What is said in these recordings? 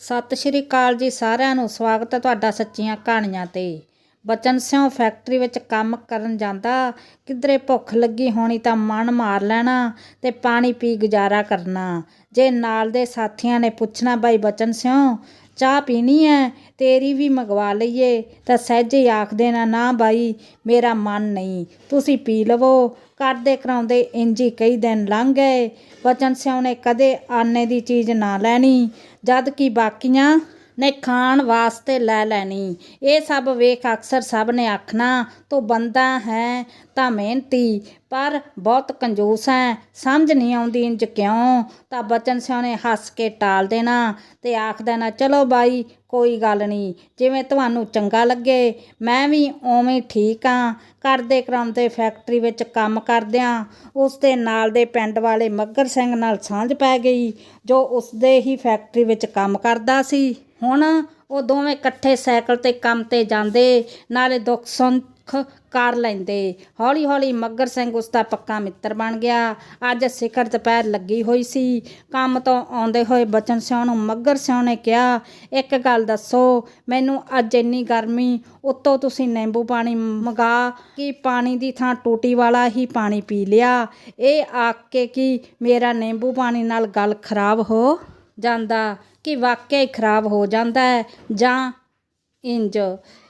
ਸਤਿ ਸ਼੍ਰੀ ਅਕਾਲ ਜੀ ਸਾਰਿਆਂ ਨੂੰ। ਸਵਾਗਤ ਹੈ ਤੁਹਾਡਾ ਸੱਚੀਆਂ ਕਹਾਣੀਆਂ ਤੇ। ਬਚਨ ਸਿਉ ਫੈਕਟਰੀ ਵਿੱਚ ਕੰਮ ਕਰਨ ਜਾਂਦਾ। ਕਿਧਰੇ ਭੁੱਖ ਲੱਗੀ ਹੋਣੀ ਤਾਂ ਮਨ ਮਾਰ ਲੈਣਾ ਤੇ ਪਾਣੀ ਪੀ ਗੁਜ਼ਾਰਾ ਕਰਨਾ। ਜੇ ਨਾਲ ਦੇ ਸਾਥੀਆਂ ਨੇ ਪੁੱਛਣਾ, ਬਾਈ ਬਚਨ ਸਿਉ ਚਾਹ ਪੀਣੀ ਹੈ ਤੇਰੀ ਵੀ ਮੰਗਵਾ ਲਈਏ। ਤਾਂ ਸਹਿਜੇ ਹੀ ਆਖ ਦੇਣਾ ਨਾ ਬਾਈ, ਮੇਰਾ ਮਨ ਨਹੀਂ, ਤੁਸੀਂ ਪੀ ਲਵੋ। ਕਰਦੇ ਕਰਾਉਂਦੇ ਇੰਜ ਹੀ ਕਈ ਦਿਨ ਲੰਘ ਗਏ। ਬਚਨ ਸਿਉ ਨੇ ਕਦੇ ਆਨੇ ਦੀ ਚੀਜ਼ ਨਾ ਲੈਣੀ। ਜਦ ਕਿ ਬਾਕੀਆਂ ਨੇ ਖਾਣ ਵਾਸਤੇ ਲੈ ਲੈਣੀ। ਇਹ ਸਭ ਵੇਖ ਅਕਸਰ ਸਭ ਨੇ ਆਖਣਾ, ਤੂੰ ਬੰਦਾ ਹੈ ਤਾਂ ਮਿਹਨਤੀ, ਪਰ ਬਹੁਤ ਕੰਜੂਸ ਹੈ। ਸਮਝ ਨਹੀਂ ਆਉਂਦੀ ਇੰਜ ਕਿਉਂ? ਤਾਂ ਬਚਨ ਸਿਉ ਨੇ ਹੱਸ ਕੇ ਟਾਲ ਦੇਣਾ ਤੇ ਆਖ ਦੇਣਾ ਚਲੋ ਬਾਈ ਕੋਈ ਗੱਲ ਨਹੀਂ, ਜਿਵੇਂ ਤੁਹਾਨੂੰ ਚੰਗਾ ਲੱਗੇ, ਮੈਂ ਵੀ ਉਵੇਂ ਠੀਕ ਹਾਂ ਕਰਦੇ ਕਰਾਉਂਦੇ ਫੈਕਟਰੀ ਵਿੱਚ ਕੰਮ ਕਰਦਿਆਂ ਉਸ ਦੇ ਨਾਲ ਦੇ ਪਿੰਡ ਵਾਲੇ ਮੱਗਰ ਸਿੰਘ ਨਾਲ ਸਾਂਝ ਪੈ ਗਈ, ਜੋ ਉਸ ਦੇ ਹੀ ਫੈਕਟਰੀ ਵਿੱਚ ਕੰਮ ਕਰਦਾ ਸੀ। ਹੁਣ ਉਹ ਦੋਵੇਂ ਇਕੱਠੇ ਸਾਈਕਲ ਤੇ ਕੰਮ ਤੇ ਜਾਂਦੇ, ਨਾਲੇ ਦੁੱਖ ਸੁਣ ਸੁੱਖ ਕਰ ਲੈਂਦੇ। ਹੌਲੀ ਹੌਲੀ ਮੱਗਰ ਸਿੰਘ ਉਸ ਦਾ ਪੱਕਾ ਮਿੱਤਰ ਬਣ ਗਿਆ। ਅੱਜ ਸਿਖਰ ਦੁਪਹਿਰ ਲੱਗੀ ਹੋਈ ਸੀ। ਕੰਮ ਤੋਂ ਆਉਂਦੇ ਹੋਏ ਬਚਨ ਸਿਉ ਨੂੰ ਮੱਗਰ ਸਿਉ ਨੇ ਕਿਹਾ, ਇੱਕ ਗੱਲ ਦੱਸੋ, ਮੈਨੂੰ ਅੱਜ ਇੰਨੀ ਗਰਮੀ, ਉੱਤੋਂ ਤੁਸੀਂ ਨਿੰਬੂ ਪਾਣੀ ਮੰਗਾ ਕਿ ਪਾਣੀ ਦੀ ਥਾਂ ਟੂਟੀ ਵਾਲਾ ਹੀ ਪਾਣੀ ਪੀ ਲਿਆ। ਇਹ ਆਖ ਕੇ ਕਿ ਮੇਰਾ ਨਿੰਬੂ ਪਾਣੀ ਨਾਲ ਗੱਲ ਖਰਾਬ ਹੋ ਜਾਂਦਾ? ਕਿ ਵਾਕਿਆ ਹੀ ਖਰਾਬ ਹੋ ਜਾਂਦਾ ਹੈ? ਜਾਂ ਇੰਜ?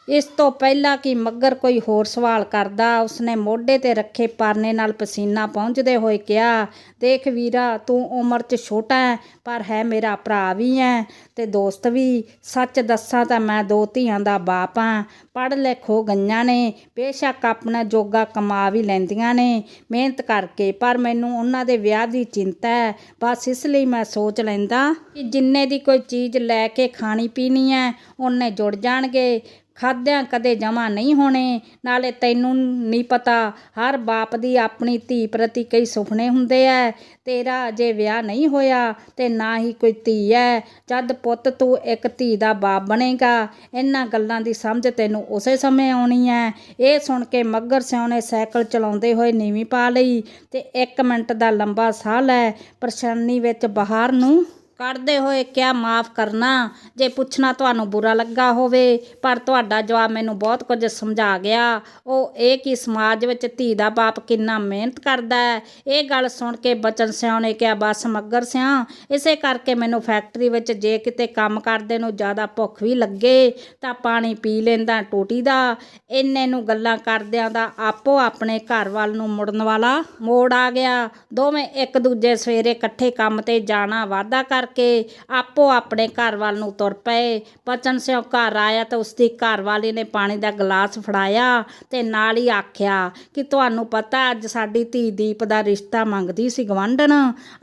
ਇਸ ਤੋਂ ਪਹਿਲਾਂ ਕਿ ਮੱਗਰ ਕੋਈ ਹੋਰ ਸਵਾਲ ਕਰਦਾ, ਉਸਨੇ ਮੋਢੇ ਤੇ ਰੱਖੇ ਪਰਨੇ ਨਾਲ ਪਸੀਨਾ ਪਹੁੰਚਦੇ ਹੋਏ ਕਿਹਾ, ਦੇਖ ਵੀਰਾ, ਤੂੰ ਉਮਰ 'ਚ ਛੋਟਾ ਹੈ ਪਰ ਹੈ ਮੇਰਾ ਭਰਾ ਵੀ ਹੈ ਤੇ ਦੋਸਤ ਵੀ। ਸੱਚ ਦੱਸਾਂ ਤਾਂ ਮੈਂ ਦੋ ਧੀਆਂ ਦਾ ਬਾਪ ਹਾਂ ਪੜ੍ਹ ਲਿਖ ਹੋ ਗਈਆਂ ਨੇ, ਬੇਸ਼ੱਕ ਆਪਣਾ ਜੋਗਾ ਕਮਾ ਵੀ ਲੈਂਦੀਆਂ ਨੇ, ਮਿਹਨਤ ਕਰਕੇ, ਪਰ ਮੈਨੂੰ ਉਹਨਾਂ ਦੇ ਵਿਆਹ ਦੀ ਚਿੰਤਾ ਹੈ ਬਸ ਇਸ ਲਈ ਮੈਂ ਸੋਚ ਲੈਂਦਾ ਕਿ ਜਿੰਨੇ ਦੀ ਕੋਈ ਚੀਜ਼ ਲੈ ਕੇ ਖਾਣੀ ਪੀਣੀ ਹੈ ਉਹਨੇ ਜੁੜ ਜਾਣਗੇ। ਖਾਦਿਆਂ ਕਦੇ ਜਮ੍ਹਾਂ ਨਹੀਂ ਹੋਣੇ। ਨਾਲੇ ਤੈਨੂੰ ਨਹੀਂ ਪਤਾ, ਹਰ ਬਾਪ ਦੀ ਆਪਣੀ ਧੀ ਪ੍ਰਤੀ ਕਈ ਸੁਪਨੇ ਹੁੰਦੇ ਐ। ਤੇਰਾ ਅਜੇ ਵਿਆਹ ਨਹੀਂ ਹੋਇਆ ਤੇ ਨਾ ਹੀ ਕੋਈ ਧੀ ਐ। ਜਦ ਪੁੱਤ ਤੂੰ ਇੱਕ ਧੀ ਦਾ ਬਾਪ ਬਣੇਗਾ, ਇਹਨਾਂ ਗੱਲਾਂ ਦੀ ਸਮਝ ਤੈਨੂੰ ਉਸੇ ਸਮੇਂ ਆਉਣੀ ਐ। ਇਹ ਸੁਣ ਕੇ ਮੱਗਰ ਸਿਉ ਨੇ ਸਾਈਕਲ ਚਲਾਉਂਦੇ ਹੋਏ ਨੀਵੀਂ ਪਾ ਲਈ ਤੇ 1 ਮਿੰਟ ਦਾ ਲੰਬਾ ਸਾਹ ਲੈ ਪਰੇਸ਼ਾਨੀ ਵਿੱਚ ਬਾਹਰ ਨੂੰ ਕੱਢਦੇ ਹੋਏ ਕਿਆ ਮਾਫ ਕਰਨਾ, ਜੇ ਪੁੱਛਣਾ ਤੁਹਾਨੂੰ ਬੁਰਾ ਲੱਗਾ ਹੋਵੇ, ਪਰ ਤੁਹਾਡਾ ਜਵਾਬ ਮੈਨੂੰ ਬਹੁਤ ਕੁਝ ਸਮਝਾ ਗਿਆ। ਉਹ ਇਹ ਕਿ ਸਮਾਜ ਵਿੱਚ ਧੀ ਦਾ ਬਾਪ ਕਿੰਨਾ ਮਿਹਨਤ ਕਰਦਾ ਹੈ। ਇਹ ਗੱਲ ਸੁਣ ਕੇ ਬਚਨ ਸਿਉ ਨੇ ਕਿਹਾ, ਬਸ ਮੱਗਰ ਸਿਆ ਇਸੇ ਕਰਕੇ ਮੈਨੂੰ ਫੈਕਟਰੀ ਵਿੱਚ ਜੇ ਕਿਤੇ ਕੰਮ ਕਰਦੇ ਨੂੰ ਜ਼ਿਆਦਾ ਭੁੱਖ ਵੀ ਲੱਗੇ, ਤਾਂ ਪਾਣੀ ਪੀ ਲੈਂਦਾ ਟੋਟੀ ਦਾ ਇੰਨੇ ਨੂੰ ਗੱਲਾਂ ਕਰਦਿਆਂ ਦਾ ਆਪੋ ਆਪਣੇ ਘਰ ਵੱਲ ਨੂੰ ਮੁੜਨ ਵਾਲਾ ਮੋੜ ਆ ਗਿਆ। ਦੋਵੇਂ ਇੱਕ ਦੂਜੇ ਸਵੇਰੇ ਇਕੱਠੇ ਕੰਮ ਤੇ ਜਾਣਾ ਵਾਅਦਾ ਕਰਕੇ ਆਪੋ ਆਪਣੇ ਘਰ ਵੱਲ ਨੂੰ ਤੁਰ ਪਏ। ਬਚਨ ਸਿਉ ਘਰ ਆਇਆ ਤਾਂ ਉਸਦੀ ਘਰਵਾਲੀ ਨੇ ਪਾਣੀ ਦਾ ਗਲਾਸ ਫੜਾਇਆ ਤੇ ਨਾਲ ਹੀ ਆਖਿਆ ਕਿ ਤੁਹਾਨੂੰ ਪਤਾ ਅੱਜ ਸਾਡੀ ਧੀ ਦੀਪ ਦਾ ਰਿਸ਼ਤਾ ਮੰਗਦੀ ਸੀ ਗਵੰਡਨ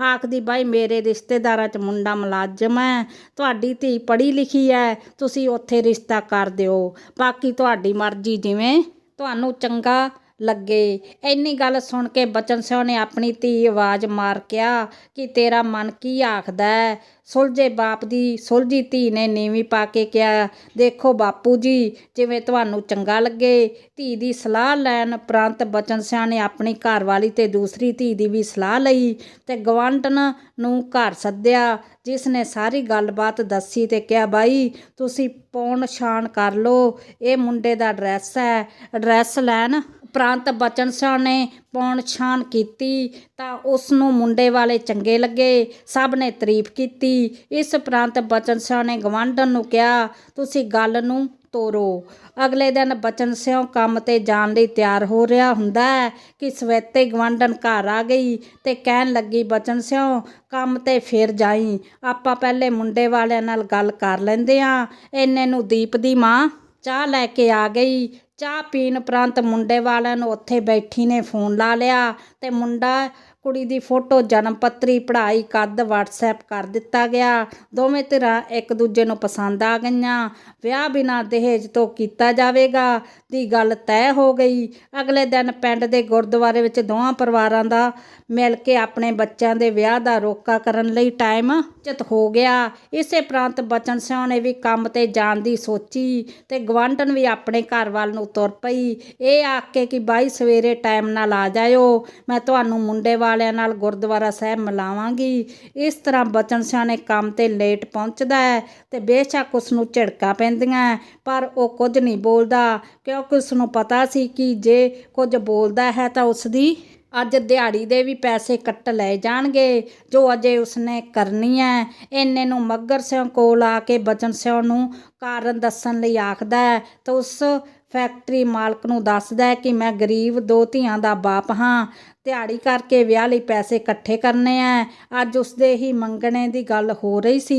ਆਖਦੀ, ਬਾਈ, ਮੇਰੇ ਰਿਸ਼ਤੇਦਾਰਾਂ 'ਚ ਮੁੰਡਾ ਮੁਲਾਜ਼ਮ ਹੈ। ਤੁਹਾਡੀ ਧੀ ਪੜ੍ਹੀ ਲਿਖੀ ਹੈ। ਤੁਸੀਂ ਉੱਥੇ ਰਿਸ਼ਤਾ ਕਰ ਦਿਓ। ਬਾਕੀ ਤੁਹਾਡੀ ਮਰਜ਼ੀ ਜਿਵੇਂ ਤੁਹਾਨੂੰ ਚੰਗਾ ਲੱਗੇ। ਇੰਨੀ ਗੱਲ ਸੁਣ ਕੇ ਬਚਨ ਸਿਉ ਨੇ ਆਪਣੀ ਧੀ ਆਵਾਜ਼ ਮਾਰ ਕਿਹਾ ਕਿ ਤੇਰਾ ਮਨ ਕੀ ਆਖਦਾ ਹੈ? ਸੁਲਝੇ ਬਾਪ ਦੀ ਸੁਲਝੀ ਧੀ ਨੇ ਨੀਵੀਂ ਪਾ ਕੇ ਕਿਹਾ, ਦੇਖੋ ਬਾਪੂ ਜੀ, ਜਿਵੇਂ ਤੁਹਾਨੂੰ ਚੰਗਾ ਲੱਗੇ, ਧੀ ਦੀ ਸਲਾਹ ਲੈਣ ਉਪਰੰਤ ਬਚਨ ਸਿਆ ਨੇ ਆਪਣੀ ਘਰਵਾਲੀ ਤੇ ਦੂਸਰੀ ਧੀ ਦੀ ਵੀ ਸਲਾਹ ਲਈ ਤੇ ਗਵਾਂਢਣ ਨੂੰ ਘਰ ਸੱਦਿਆ, ਜਿਸ ਨੇ ਸਾਰੀ ਗੱਲਬਾਤ ਦੱਸੀ ਤੇ ਕਿਹਾ, ਬਾਈ, ਤੁਸੀਂ ਪੌਣ ਸ਼ਾਨ ਕਰ ਲਓ, ਇਹ ਮੁੰਡੇ ਦਾ ਐਡਰੈਸ ਹੈ ਐਡਰੈਸ ਲੈਣ ਉਪਰੰਤ ਬਚਨ ਸਿਆ ਨੇ ਪੌਣ ਛਾਣ ਕੀਤੀ ਤਾਂ ਉਸ ਨੂੰ ਮੁੰਡੇ ਵਾਲੇ ਚੰਗੇ ਲੱਗੇ, ਸਭ ਨੇ ਤਾਰੀਫ ਕੀਤੀ। ਇਸ ਉਪਰੰਤ ਬਚਨ ਸਿਆ ਨੇ ਗਵਾਂਢਣ ਨੂੰ ਕਿਹਾ, ਤੁਸੀਂ ਗੱਲ ਨੂੰ ਤੋਰੋ। ਅਗਲੇ ਦਿਨ ਬਚਨ ਸਿਉ ਕੰਮ ਤੇ ਜਾਣ ਲਈ ਤਿਆਰ ਹੋ ਰਿਹਾ ਹੁੰਦਾ ਕਿ ਸਵੇਤੇ ਗਵਾਂਢਣ ਘਰ ਆ ਗਈ ਤੇ ਕਹਿਣ ਲੱਗੀ, ਬਚਨ ਸਿਉ, ਕੰਮ ਤੇ ਫਿਰ ਜਾਈ। ਆਪਾਂ ਪਹਿਲੇ ਮੁੰਡੇ ਵਾਲਿਆਂ ਨਾਲ ਗੱਲ ਕਰ ਲੈਂਦੇ ਆ। ਇੰਨੇ ਨੂੰ ਦੀਪ ਦੀ ਮਾਂ ਚਾਹ ਲੈ ਕੇ ਆ ਗਈ। ਚਾਹ ਪੀਣ ਉਪਰੰਤ ਮੁੰਡੇ ਵਾਲਿਆਂ ਨੂੰ ਉੱਥੇ ਬੈਠੀ ਨੇ ਫੋਨ ਲਾ ਲਿਆ ਅਤੇ ਮੁੰਡਾ ਕੁੜੀ ਦੀ ਫੋਟੋ, ਜਨਮ ਪੱਤਰੀ, ਪੜ੍ਹਾਈ, ਕੱਦ ਵਟਸਐਪ ਕਰ ਦਿੱਤਾ ਗਿਆ। ਦੋਵੇਂ ਧਿਰਾਂ ਇੱਕ ਦੂਜੇ ਨੂੰ ਪਸੰਦ ਆ ਗਈਆਂ। ਵਿਆਹ ਬਿਨਾਂ ਦਹੇਜ ਤੋਂ ਕੀਤਾ ਜਾਵੇਗਾ। ਦੀ ਗੱਲ ਤੈਅ ਹੋ ਗਈ। ਅਗਲੇ ਦਿਨ ਪਿੰਡ ਦੇ ਗੁਰਦੁਆਰੇ ਵਿੱਚ ਦੋਵਾਂ ਪਰਿਵਾਰਾਂ ਦਾ ਮਿਲ ਕੇ ਆਪਣੇ ਬੱਚਿਆਂ ਦੇ ਵਿਆਹ ਦਾ ਰੋਕਾ ਕਰਨ ਲਈ ਟਾਈਮ ਚਿਤ ਹੋ ਗਿਆ। ਇਸੇ ਪ੍ਰਾਂਤ ਬਚਨ ਸਿਉ ਨੇ ਵੀ ਕੰਮ ਤੇ ਜਾਣ ਦੀ ਸੋਚੀ ਤੇ ਗਵਾਂਢਣ ਵੀ ਆਪਣੇ ਘਰ ਵੱਲ ਨੂੰ ਤੁਰ ਪਈ। ਇਹ ਆਖ ਕੇ ਕਿ ਬਾਈ ਸਵੇਰੇ ਟਾਈਮ ਨਾਲ ਆ ਜਾਇਓ। ਮੈਂ ਤੁਹਾਨੂੰ ਮੁੰਡੇ ਵਾਲ ਵਾਲਿਆਂ ਨਾਲ ਗੁਰਦੁਆਰਾ ਸਾਹਿਬ ਮਿਲਾਵਾਂਗੀ। ਇਸ ਤਰ੍ਹਾਂ ਬਚਨ ਸਿੰਘ ਕੰਮ ਤੇ ਲੇਟ ਪਹੁੰਚਦਾ ਹੈ ਤੇ ਬੇਸ਼ੱਕ ਉਸ ਨੂੰ ਝਿੜਕਾਂ ਪੈਂਦੀਆਂ ਪਰ ਉਹ ਕੁਝ ਨਹੀਂ ਬੋਲਦਾ, ਕਿਉਂਕਿ ਉਸ ਨੂੰ ਪਤਾ ਸੀ ਕਿ ਜੇ ਕੁਝ ਬੋਲਦਾ ਹੈ ਤਾਂ ਉਸ ਦੀ ਅੱਜ ਦਿਹਾੜੀ ਦੇ ਵੀ ਪੈਸੇ ਕੱਟ ਲਏ ਜਾਣਗੇ, ਜੋ ਅਜੇ ਉਸਨੇ ਕਰਨੀ ਹੈ। ਇੰਨੇ ਨੂੰ ਮੱਗਰ ਸਿੰਘ ਕੋਲ ਆ ਕੇ ਬਚਨ ਸਿੰਘ ਨੂੰ ਕਾਰਨ ਦੱਸਣ ਲਈ ਆਖਦਾ ਹੈ ਤਾਂ ਉਸ ਫੈਕਟਰੀ ਮਾਲਕ ਨੂੰ ਦੱਸਦਾ ਹੈ ਕਿ ਮੈਂ ਗਰੀਬ ਦੋ ਧੀਆਂ ਦਾ ਬਾਪ ਹਾਂ। ਦਿਹਾੜੀ ਕਰਕੇ ਵਿਆਹ ਲਈ ਪੈਸੇ ਇਕੱਠੇ ਕਰਨੇ ਹੈ ਅੱਜ ਉਸਦੇ ਹੀ ਮੰਗਣੇ ਦੀ ਗੱਲ ਹੋ ਰਹੀ ਸੀ।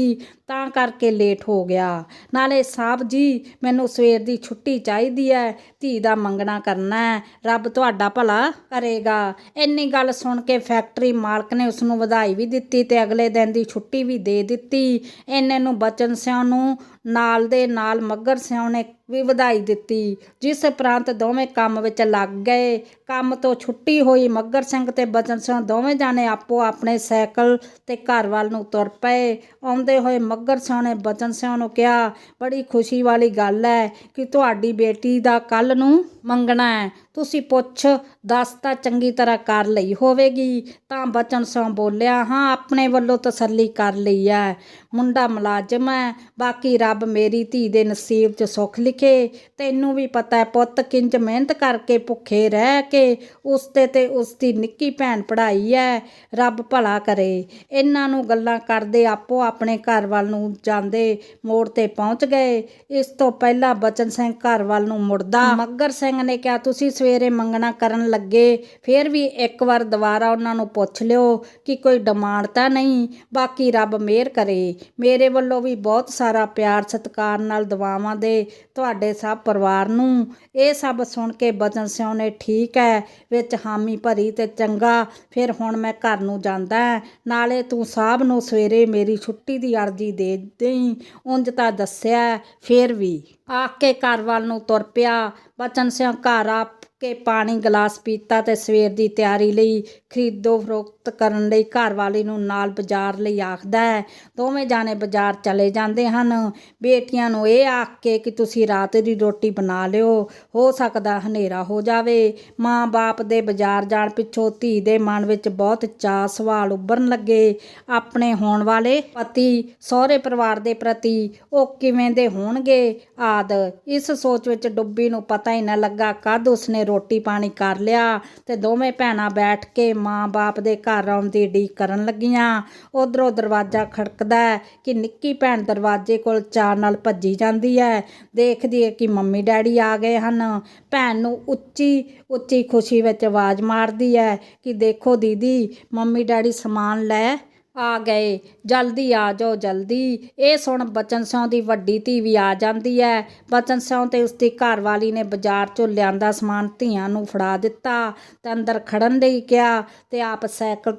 ਤਾਂ ਕਰਕੇ ਲੇਟ ਹੋ ਗਿਆ। ਨਾਲੇ ਸਾਹਿਬ ਜੀ, ਮੈਨੂੰ ਸਵੇਰ ਦੀ ਛੁੱਟੀ ਚਾਹੀਦੀ ਹੈ ਧੀ ਦਾ ਮੰਗਣਾ ਕਰਨਾ ਹੈ ਰੱਬ ਤੁਹਾਡਾ ਭਲਾ ਕਰੇਗਾ। ਇੰਨੀ ਗੱਲ ਸੁਣ ਕੇ ਫੈਕਟਰੀ ਮਾਲਕ ਨੇ ਉਸ ਨੂੰ ਵਧਾਈ ਵੀ ਦਿੱਤੀ ਤੇ ਅਗਲੇ ਦਿਨ ਦੀ ਛੁੱਟੀ ਵੀ ਦੇ ਦਿੱਤੀ। ਇੰਨੇ ਨੂੰ ਬਚਨ ਸਿੰਘ ਨੂੰ ਨਾਲ ਦੇ ਨਾਲ ਮੱਗਰ ਸਿੰਘ ਨੇ ਵੀ ਵਧਾਈ ਦਿੱਤੀ। ਜਿਸ ਉਪਰੰਤ ਦੋਵੇਂ ਕੰਮ ਵਿੱਚ ਲੱਗ ਗਏ। ਕੰਮ ਤੋਂ ਛੁੱਟੀ ਹੋਈ ਮੱਗਰ ਸਿੰਘ ਤੇ ਬਚਨ ਸਿੰਘ ਦੋਵੇਂ ਜਾਣੇ ਆਪੋ ਆਪਣੇ ਸਾਈਕਲ ਤੇ ਘਰ ਵੱਲ ਨੂੰ ਤੁਰ ਪਏ। ਆਉਂਦੇ ਹੋਏ ਮੱਗਰ ਸਿੰਘ ਨੇ, ਬਚਨ ਸਿੰਘ ਨੂੰ ਕਿਹਾ, ਬੜੀ ਖੁਸ਼ੀ ਵਾਲੀ ਗੱਲ ਹੈ ਕਿ ਤੁਹਾਡੀ ਬੇਟੀ ਦਾ ਕੱਲ ਨੂੰ ਮੰਗਣਾ ਹੈ। ਤੁਸੀਂ ਪੁੱਛ ਦੱਸ ਤਾਂ ਚੰਗੀ ਤਰ੍ਹਾਂ ਕਰ ਲਈ ਹੋਵੇਗੀ। ਤਾਂ ਬਚਨ ਸਿੰਘ ਬੋਲਿਆ ਹਾਂ ਆਪਣੇ ਵੱਲੋਂ ਤਸੱਲੀ ਕਰ ਲਈ ਹੈ ਮੁੰਡਾ ਮੁਲਾਜ਼ਮ ਹੈ ਬਾਕੀ ਰੱਬ ਮੇਰੀ ਧੀ ਦੇ ਨਸੀਬ 'ਚ ਸੁੱਖ ਲਿਖੇ। ਤੈਨੂੰ ਵੀ ਪਤਾ ਹੈ ਪੁੱਤ ਕਿੰਜ ਮਿਹਨਤ ਕਰਕੇ ਭੁੱਖੇ ਰਹਿ ਕੇ ਉਸ ਤੇ ਤੇ ਉਸ ਦੀ ਨਿੱਕੀ ਭੈਣ ਪੜ੍ਹਾਈ ਹੈ ਰੱਬ ਭਲਾ ਕਰੇ। ਇਹਨਾਂ ਨੂੰ ਗੱਲਾਂ ਕਰਦੇ ਆਪੋ ਆਪਣੇ ਘਰ ਵੱਲ ਨੂੰ ਜਾਂਦੇ ਮੋੜ ਤੇ ਪਹੁੰਚ ਗਏ। ਇਸ ਤੋਂ ਪਹਿਲਾਂ ਬਚਨ ਸਿੰਘ ਘਰ ਵੱਲ ਨੂੰ ਮੁੜਦਾ। ਮੱਗਰ ਸਿੰਘ ਨੇ ਕਿਹਾ ਤੁਸੀਂ ਸਵੇਰੇ ਮੰਗਣਾ ਕਰਨ ਲੱਗੇ, ਫਿਰ ਵੀ ਇੱਕ ਵਾਰ ਦੁਬਾਰਾ ਉਹਨਾਂ ਨੂੰ ਪੁੱਛ ਲਿਓ ਕਿ ਕੋਈ ਡਿਮਾਂਡ ਤਾਂ ਨਹੀਂ, ਬਾਕੀ ਰੱਬ ਮਿਹਰ ਕਰੇ। ਮੇਰੇ ਵੱਲੋਂ ਵੀ ਬਹੁਤ ਸਾਰਾ ਪਿਆਰ ਸਤਿਕਾਰ ਨਾਲ ਦੁਆਵਾਂ ਦੇ ਤੁਹਾਡੇ ਸਭ ਪਰਿਵਾਰ ਨੂੰ। ਇਹ ਸਭ ਸੁਣ ਕੇ ਬਚਨ ਸਿੰਘ ਨੇ ਠੀਕ ਹੈ ਵਿੱਚ ਹਾਮੀ ਭਰੀ ਤੇ ਚੰਗਾ, ਫਿਰ ਹੁਣ ਮੈਂ ਘਰ ਨੂੰ ਜਾਂਦਾ ਨਾਲੇ ਤੂੰ ਸਾਹਿਬ ਨੂੰ ਸਵੇਰੇ ਮੇਰੀ ਛੁੱਟੀ ਦੀ ਅਰਜ਼ੀ ਦੇ ਦੇਈਂ, ਉਂਝ ਤਾਂ ਦੱਸਿਆ ਫਿਰ ਵੀ। ਆਖ ਕੇ ਘਰ ਵੱਲ ਨੂੰ ਤੁਰ ਪਿਆ, ਬਚਨ ਸਿੰਘ ਘਰ ਆ ਕੇ ਪਾਣੀ ਗਲਾਸ ਪੀਤਾ ਤੇ ਸਵੇਰ ਦੀ ਤਿਆਰੀ ਲਈ ਖਰੀਦੋ ਫਰੋਖਤ ਕਰਨ ਲਈ ਘਰ ਵਾਲੀ ਨੂੰ ਨਾਲ ਬਾਜ਼ਾਰ ਲਈ ਆਖਦਾ ਹੈ। ਦੋਵੇਂ ਜਾਣੇ ਬਾਜ਼ਾਰ ਚਲੇ ਜਾਂਦੇ ਹਨ। ਬੇਟੀਆਂ ਨੂੰ ਇਹ ਆਖ ਕੇ ਕਿ ਤੁਸੀਂ ਰਾਤ ਦੀ ਰੋਟੀ ਬਣਾ ਲਿਓ, ਹੋ ਸਕਦਾ ਹਨੇਰਾ ਹੋ ਜਾਵੇ। ਮਾਂ-ਬਾਪ ਦੇ ਬਾਜ਼ਾਰ ਜਾਣ ਪਿੱਛੋਂ ਧੀ ਦੇ ਮਨ ਵਿੱਚ ਬਹੁਤ ਚਾਅ ਸਵਾਲ ਉੱਭਰਨ ਲੱਗੇ। ਆਪਣੇ ਹੋਣ ਵਾਲੇ ਪਤੀ, ਸਹੁਰੇ ਪਰਿਵਾਰ ਦੇ ਪ੍ਰਤੀ ਉਹ ਕਿਵੇਂ ਦੇ ਹੋਣਗੇ ਆਦ। ਇਸ ਸੋਚ ਵਿੱਚ ਡੁੱਬੀ ਨੂੰ ਪਤਾ ਹੀ ਨਾ ਲੱਗਾ, ਕਦ ਉਸਨੇ ਰੋਟੀ ਪਾਣੀ ਕਰ ਲਿਆ ਤੇ ਦੋਵੇਂ ਭੈਣਾਂ ਬੈਠ ਕੇ ਮਾਂ-ਬਾਪ ਦੇ ਘਰ ਆਉਣ ਦੀ ਉਡੀਕ ਕਰਨ ਲੱਗੀਆਂ। ਉਧਰੋਂ ਦਰਵਾਜ਼ਾ ਖੜਕਦਾ ਕਿ ਨਿੱਕੀ ਭੈਣ ਦਰਵਾਜ਼ੇ ਕੋਲ ਚਾਰ ਨਾਲ ਭੱਜੀ ਜਾਂਦੀ ਹੈ। ਦੇਖਦੀ ਹੈ ਕਿ ਮੰਮੀ ਡੈਡੀ ਆ ਗਏ ਹਨ। ਭੈਣ ਨੂੰ ਉੱਚੀ ਉੱਚੀ ਖੁਸ਼ੀ ਵਿੱਚ ਆਵਾਜ਼ ਮਾਰਦੀ ਹੈ ਕਿ ਦੇਖੋ ਦੀਦੀ, ਮੰਮੀ ਡੈਡੀ ਸਮਾਨ ਲੈ ਆ ਗਏ। ਜਲਦੀ ਆ ਜਾਓ, ਜਲਦੀ। ਇਹ ਸੁਣ ਬਚਨ ਸਿੰਘ ਦੀ ਵੱਡੀ ਧੀ ਵੀ ਆ ਜਾਂਦੀ ਹੈ ਬਚਨ ਸਿੰਘ ਤੇ ਉਸਦੀ ਘਰਵਾਲੀ ਨੇ ਬਾਜ਼ਾਰ ਚੋਂ ਲਿਆਂਦਾ ਸਮਾਨ ਧੀਆਂ ਨੂੰ ਫੜਾ ਦਿੱਤਾ। ਤੇ ਅੰਦਰ ਖੜਨ ਲਈ ਕਿਹਾ, ਤੇ ਆਪ ਸਾਈਕਲ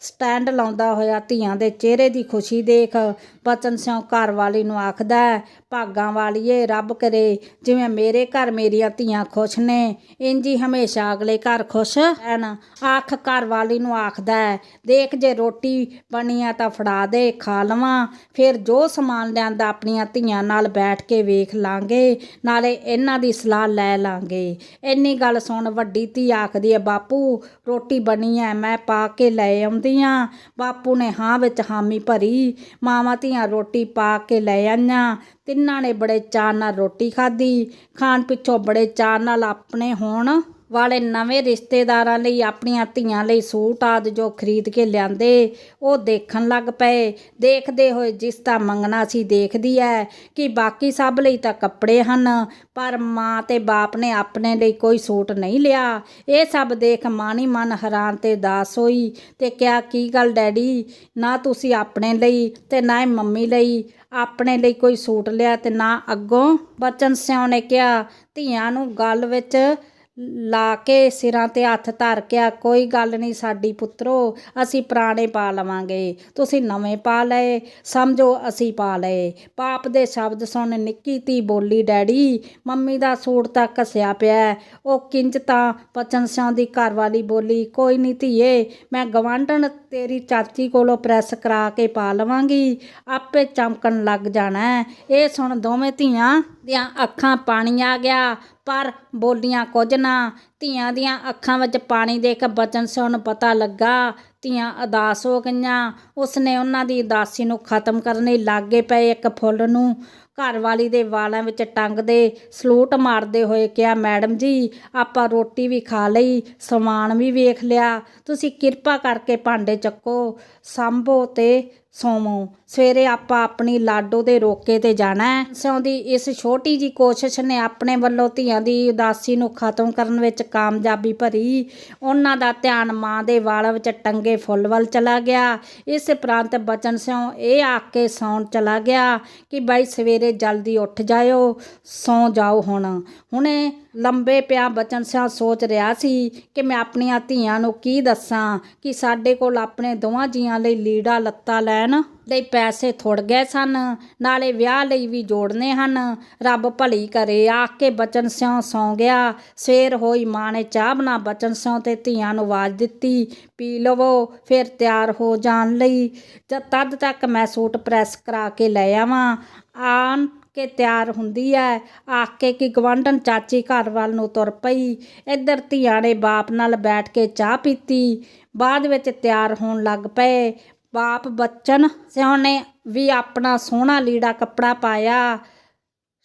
ਸਟੈਂਡ ਲਾਉਂਦਾ ਹੋਇਆ ਧੀਆਂ ਦੇ ਚਿਹਰੇ ਦੀ ਖੁਸ਼ੀ ਦੇਖ ਬਚਨ ਸ਼ਿਉ ਘਰ ਵਾਲੀ ਨੂੰ ਆਖਦਾ ਭਾਗਾਂ ਵਾਲੀਏ, ਰੱਬ ਕਰੇ, ਜਿਵੇਂ ਮੇਰੇ ਘਰ ਮੇਰੀਆਂ ਧੀਆਂ ਖੁਸ਼ ਨੇ ਇੰਜ ਹੀ ਹਮੇਸ਼ਾ ਅਗਲੇ ਘਰ ਖੁਸ਼ ਰਹਿਣ। ਆਖ ਘਰ ਵਾਲੀ ਨੂੰ ਆਖਦਾ ਦੇਖ ਜੇ ਰੋਟੀ ਬਣੀ ਆ ਤਾਂ ਫੜਾ ਦੇ, ਖਾ ਲਵਾਂ। ਫਿਰ ਜੋ ਸਮਾਨ ਲਿਆਂਦਾ ਆਪਣੀਆਂ ਧੀਆਂ ਨਾਲ ਬੈਠ ਕੇ ਵੇਖ ਲਾਂਗੇ, ਨਾਲੇ ਇਹਨਾਂ ਦੀ ਸਲਾਹ ਲੈ ਲਾਂਗੇ। ਇੰਨੀ ਗੱਲ ਸੁਣ ਵੱਡੀ ਧੀ ਆਖਦੀ ਹੈ, ਬਾਪੂ, ਰੋਟੀ ਬਣੀ ਹੈ, ਮੈਂ ਪਾ ਕੇ ਲੈ ਆਉਂਦੀ ਆ ਬਾਪੂ ਨੇ ਹਾਂ ਵਿੱਚ ਹਾਮੀ ਭਰੀ। ਮਾਵਾਂ ਧੀਆਂ ਰੋਟੀ ਪਾ ਕੇ ਲੈ ਆਈਆਂ। ਤਿੰਨਾਂ ਨੇ ਬੜੇ ਚਾਅ ਨਾਲ ਰੋਟੀ ਖਾਧੀ। ਖਾਣ ਪਿੱਛੋਂ ਬੜੇ ਚਾਅ ਨਾਲ ਆਪਣੇ ਹੋਣ ਵਾਲੇ ਨਵੇਂ ਰਿਸ਼ਤੇਦਾਰਾਂ ਲਈ ਆਪਣੀਆਂ ਧੀਆਂ ਲਈ ਸੂਟ ਆਦਿ ਜੋ ਖਰੀਦ ਕੇ ਲਿਆਂਦੇ, ਉਹ ਦੇਖਣ ਲੱਗ ਪਏ। ਦੇਖਦੇ ਹੋਏ ਜਿਸ ਦਾ ਮੰਗਣਾ ਸੀ ਦੇਖਦੀ ਹੈ ਕਿ ਬਾਕੀ ਸਭ ਲਈ ਤਾਂ ਕੱਪੜੇ ਹਨ, ਪਰ ਮਾਂ ਤੇ ਬਾਪ ਨੇ ਆਪਣੇ ਲਈ ਕੋਈ ਸੂਟ ਨਹੀਂ ਲਿਆ। ਇਹ ਸਭ ਦੇਖ ਮਾਨੀ ਮਨ ਹੈਰਾਨ ਤੇ ਦਾਸ ਹੋਈ ਤੇ ਕਿਹਾ, ਕੀ ਗੱਲ ਡੈਡੀ? ਨਾ ਤੁਸੀਂ ਆਪਣੇ ਲਈ ਤੇ ਨਾ ਹੀ ਮੰਮੀ ਲਈ ਆਪਣੇ ਲਈ ਕੋਈ ਸੂਟ ਲਿਆ ਤੇ ਨਾ ਅੱਗੋਂ? ਬਚਨ ਸਿਉ ਨੇ ਕਿਹਾ, ਧੀਆਂ ਨੂੰ ਗੱਲ ਵਿੱਚ ਲਾ ਕੇ ਸਿਰਾਂ ਤੇ ਹੱਥ ਧਰ ਕੇ ਕੋਈ ਗੱਲ ਨਹੀਂ ਸਾਡੀ ਪੁੱਤਰੋ, ਅਸੀਂ ਪੁਰਾਣੇ ਪਾ ਲਵਾਂਗੇ। ਤੁਸੀਂ ਨਵੇਂ ਪਾ ਲਏ, ਸਮਝੋ ਅਸੀਂ ਪਾ ਲਏ। ਪਾਪ ਦੇ ਸ਼ਬਦ ਸੁਣ ਨਿੱਕੀ ਧੀ ਬੋਲੀ, ਡੈਡੀ, ਮੰਮੀ ਦਾ ਸੂਟ ਤਾਂ ਘਸਿਆ ਪਿਆ ਉਹ ਕਿੰਜ ਤਾਂ ਪਚਨ ਸਿਆਂ ਦੀ ਘਰਵਾਲੀ ਬੋਲੀ, ਕੋਈ ਨਹੀਂ ਧੀਏ, ਮੈਂ ਗਵਾਂਢਣ ਤੇਰੀ ਚਾਚੀ ਕੋਲੋਂ ਪ੍ਰੈਸ ਕਰਾ ਕੇ ਪਾ ਲਵਾਂਗੀ, ਆਪੇ ਚਮਕਣ ਲੱਗ ਜਾਣਾ ਇਹ ਸੁਣ ਦੋਵੇਂ ਧੀਆਂ। ਦੀਆਂ ਅੱਖਾਂ ਪਾਣੀ ਆ ਗਿਆ, ਪਰ ਬੋਲੀਆਂ ਕੁਝ ਨਾ। ਧੀਆਂ ਦੀਆਂ ਅੱਖਾਂ ਵਿੱਚ ਪਾਣੀ ਦੇਖ ਬਚਨ ਸਿੰਘ ਨੂੰ ਪਤਾ ਲੱਗਾ। ਧੀਆਂ ਉਦਾਸ ਹੋ ਗਈਆਂ। ਉਸਨੇ ਉਹਨਾਂ ਦੀ ਉਦਾਸੀ ਨੂੰ ਖਤਮ ਕਰਨ ਲਈ ਲਾਗੇ ਪਏ ਇੱਕ ਫੁੱਲ ਨੂੰ ਘਰ ਵਾਲੀ ਦੇ ਵਾਲਾਂ ਵਿੱਚ ਟੰਗਦੇ ਸਲੂਟ ਮਾਰਦੇ ਹੋਏ ਕਿਹਾ, ਮੈਡਮ ਜੀ, ਆਪਾਂ ਰੋਟੀ ਵੀ ਖਾ ਲਈ, ਸਮਾਨ ਵੀ ਵੇਖ ਲਿਆ। ਤੁਸੀਂ ਕਿਰਪਾ ਕਰਕੇ ਭਾਂਡੇ ਚੱਕੋ। ਸੰਭੋ ਤੇ ਸੋਵੋ। ਸਵੇਰੇ ਆਪਾਂ ਆਪਣੀ ਲਾਡੋ ਦੇ ਰੋਕੇ ਤੇ ਜਾਣਾ ਹੈ। ਸਿਉਂ ਦੀ ਇਸ ਛੋਟੀ ਜੀ ਕੋਸ਼ਿਸ਼ ਨੇ ਆਪਣੇ ਵੱਲੋਂ ਧੀਆਂ ਦੀ ਉਦਾਸੀ ਨੂੰ ਖਤਮ ਕਰਨ ਵਿੱਚ ਕਾਮਯਾਬੀ ਭਰੀ। ਉਹਨਾਂ ਦਾ ਧਿਆਨ ਮਾਂ ਦੇ ਵਾਲ ਵਿੱਚ ਟੰਗੇ ਫੁੱਲ ਵੱਲ ਚਲਾ ਗਿਆ। ਇਸ ਉਪਰੰਤ ਬਚਨ ਸਿਉਂ ਇਹ ਆਖ ਕੇ ਸੌਣ ਚਲਾ ਗਿਆ ਕਿ ਬਾਈ ਸਵੇਰੇ ਜਲਦੀ ਉੱਠ ਜਾਇਓ, ਸੌ ਜਾਓ ਹੁਣ। ਹੁਣੇ ਲੰਬੇ ਪਿਆ ਬਚਨ ਸਿਉਂ ਸੋਚ ਰਿਹਾ ਸੀ ਕਿ ਮੈਂ ਆਪਣੀਆਂ ਧੀਆਂ ਨੂੰ ਕੀ ਦੱਸਾਂ ਕਿ ਸਾਡੇ ਕੋਲ ਆਪਣੇ ਦੋਵਾਂ ਜੀਆਂ ਲਈ ਲੀੜਾ ਲੱਤਾ ਲੈਣ। ਲਈ ਪੈਸੇ ਥੁੜ ਗਏ ਸਨ। ਨਾਲੇ ਵਿਆਹ ਲਈ ਵੀ ਜੋੜਨੇ ਹਨ। ਰੱਬ ਭਲੀ ਕਰੇ, ਆਖ ਕੇ ਬਚਨ ਸਿਉਂ ਸੌਂ ਗਿਆ। ਸਵੇਰ ਹੋਈ ਮਾਂ ਨੇ ਚਾਹ ਬਣਾ ਬਚਨ ਸਿਉਂ ਤੇ ਧੀਆਂ ਨੂੰ ਆਵਾਜ਼ ਦਿੱਤੀ, ਪੀ ਲਵੋ, ਫਿਰ ਤਿਆਰ ਹੋ ਜਾਣ ਲਈ। ਜਦ ਤਦ ਤੱਕ ਮੈਂ ਸੂਟ ਪ੍ਰੈਸ ਕਰਾ ਕੇ ਲੈ ਆਵਾਂ। ਆਣ ਕੇ ਤਿਆਰ ਹੁੰਦੀ ਐ। ਆਖ ਕੇ ਕਿ ਗਵਾਂਢਣ ਚਾਚੀ ਘਰ ਵੱਲ ਨੂੰ ਤੁਰ ਪਈ। ਇੱਧਰ ਧੀਆਂ ਨੇ ਬਾਪ ਨਾਲ ਬੈਠ ਕੇ ਚਾਹ ਪੀਤੀ। ਬਾਅਦ ਵਿੱਚ ਤਿਆਰ ਹੋਣ ਲੱਗ ਪਏ। ਬਾਪ ਬੱਚਨ ਸਿਉਂ ਨੇ ਵੀ ਆਪਣਾ ਸੋਹਣਾ ਲੀੜਾ ਕੱਪੜਾ ਪਾਇਆ।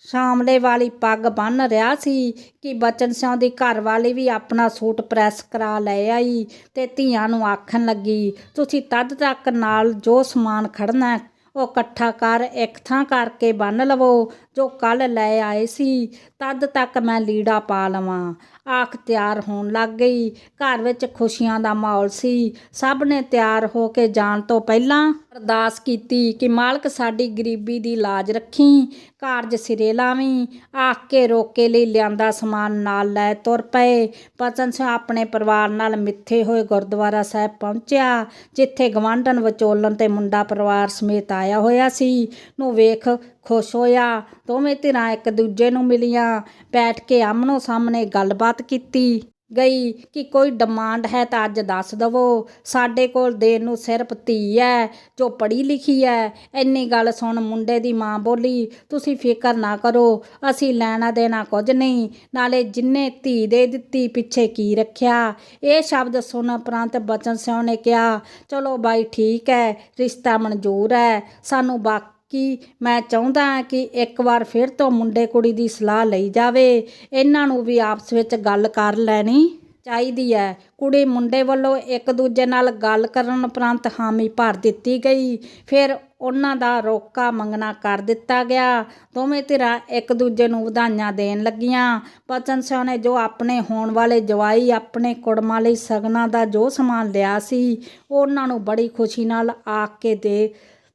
ਸ਼ਾਮਲੇ ਵਾਲੀ ਪੱਗ ਬੰਨ ਰਿਹਾ ਸੀ ਕਿ ਬਚਨ ਸਿਉਂ ਦੀ ਘਰ ਵਾਲੀ ਵੀ ਆਪਣਾ ਸੂਟ ਪ੍ਰੈਸ ਕਰਾ ਲੈ ਆਈ ਤੇ ਧੀਆਂ ਨੂੰ ਆਖਣ ਲੱਗੀ, ਤੁਸੀਂ ਤਦ ਤੱਕ ਨਾਲ ਜੋ ਸਮਾਨ ਖੜਨਾ ਉਹ ਇਕੱਠਾ ਕਰ, ਇੱਕ ਥਾਂ ਕਰਕੇ ਬੰਨ ਲਵੋ। ਜੋ ਕੱਲ ਲੈ ਆਏ ਸੀ, ਤਦ ਤੱਕ ਮੈਂ ਲੀੜਾ ਪਾ ਲਵਾਂ। ਆਖ ਤਿਆਰ ਹੋਣ ਲੱਗ ਗਈ। ਘਰ ਵਿੱਚ ਖੁਸ਼ੀਆਂ ਦਾ ਮਾਹੌਲ ਸੀ। ਸਭ ਨੇ ਤਿਆਰ ਹੋ ਕੇ ਜਾਣ ਤੋਂ ਪਹਿਲਾਂ ਅਰਦਾਸ ਕੀਤੀ ਕਿ ਮਾਲਕ ਸਾਡੀ ਗਰੀਬੀ ਦੀ ਲਾਜ ਰੱਖੀ, ਕਾਰਜ ਸਿਰੇ ਲਾਵੀਂ। ਆਖ ਕੇ ਰੋਕੇ ਲਈ ਲਿਆਂਦਾ ਸਮਾਨ ਨਾਲ ਲੈ ਤੁਰ ਪਏ। ਪਤਨ ਸਿੰਘ ਆਪਣੇ ਪਰਿਵਾਰ ਨਾਲ ਮਿੱਥੇ ਹੋਏ ਗੁਰਦੁਆਰਾ ਸਾਹਿਬ ਪਹੁੰਚਿਆ, ਜਿੱਥੇ ਗਵਾਂਢਣ ਵਿਚੋਲਨ ਤੇ ਮੁੰਡਾ ਪਰਿਵਾਰ ਸਮੇਤ ਆਇਆ ਹੋਇਆ ਸੀ। ਨੂੰ ਵੇਖ ਖੁਸ਼ ਹੋਇਆ। ਦੋਵੇਂ ਧਿਰਾਂ ਇੱਕ ਦੂਜੇ ਨੂੰ ਮਿਲੀਆਂ। ਬੈਠ ਕੇ ਆਮਨੋ ਸਾਹਮਣੇ ਗੱਲਬਾਤ ਕੀਤੀ। ਗਈ ਕਿ ਕੋਈ ਡਿਮਾਂਡ ਹੈ ਤਾਂ ਅੱਜ ਦੱਸ ਦਵੋ। ਸਾਡੇ ਕੋਲ ਦੇਣ ਨੂੰ ਸਿਰਫ ਧੀ ਹੈ, ਜੋ ਪੜ੍ਹੀ ਲਿਖੀ ਹੈ। ਇੰਨੀ ਗੱਲ ਸੁਣ ਮੁੰਡੇ ਦੀ ਮਾਂ ਬੋਲੀ, ਤੁਸੀਂ ਫਿਕਰ ਨਾ ਕਰੋ, ਅਸੀਂ ਲੈਣਾ ਦੇਣਾ ਕੁਝ ਨਹੀਂ। ਨਾਲੇ ਜਿੰਨੇ ਧੀ ਦੇ ਦਿੱਤੀ, ਪਿੱਛੇ ਕੀ ਰੱਖਿਆ? ਇਹ ਸ਼ਬਦ ਸੁਣ ਉਪਰੰਤ ਬਚਨ ਸਿਉ ਨੇ ਕਿਹਾ, ਚਲੋ ਬਾਈ ਠੀਕ ਹੈ, ਰਿਸ਼ਤਾ ਮਨਜ਼ੂਰ ਹੈ। ਸਾਨੂੰ ਬਾਕੀ ਕਿ ਮੈਂ ਚਾਹੁੰਦਾ ਕਿ ਇੱਕ ਵਾਰ ਫਿਰ ਤੋਂ ਮੁੰਡੇ ਕੁੜੀ ਦੀ ਸਲਾਹ ਲਈ ਜਾਵੇ। ਇਹਨਾਂ ਨੂੰ ਵੀ ਆਪਸ ਵਿੱਚ ਗੱਲ ਕਰ ਲੈਣੀ ਚਾਹੀਦੀ ਹੈ। ਕੁੜੀ ਮੁੰਡੇ ਵੱਲੋਂ ਇੱਕ ਦੂਜੇ ਨਾਲ ਗੱਲ ਕਰਨ ਉਪਰੰਤ ਹਾਮੀ ਭਰ ਦਿੱਤੀ ਗਈ। ਫਿਰ ਉਹਨਾਂ ਦਾ ਰੋਕਾ ਮੰਗਣਾ ਕਰ ਦਿੱਤਾ ਗਿਆ। ਦੋਵੇਂ ਧਿਰਾਂ ਇੱਕ ਦੂਜੇ ਨੂੰ ਵਧਾਈਆਂ ਦੇਣ ਲੱਗੀਆਂ। ਬਚਨ ਸਿੰਘ ਨੇ ਜੋ ਆਪਣੇ ਹੋਣ ਵਾਲੇ ਜਵਾਈ ਆਪਣੇ ਕੁੜਮਾਂ ਲਈ ਸਗਨਾਂ ਦਾ ਜੋ ਸਮਾਨ ਲਿਆ ਸੀ ਉਹ ਉਹਨਾਂ ਨੂੰ ਬੜੀ ਖੁਸ਼ੀ ਨਾਲ ਆਖ ਕੇ ਦੇ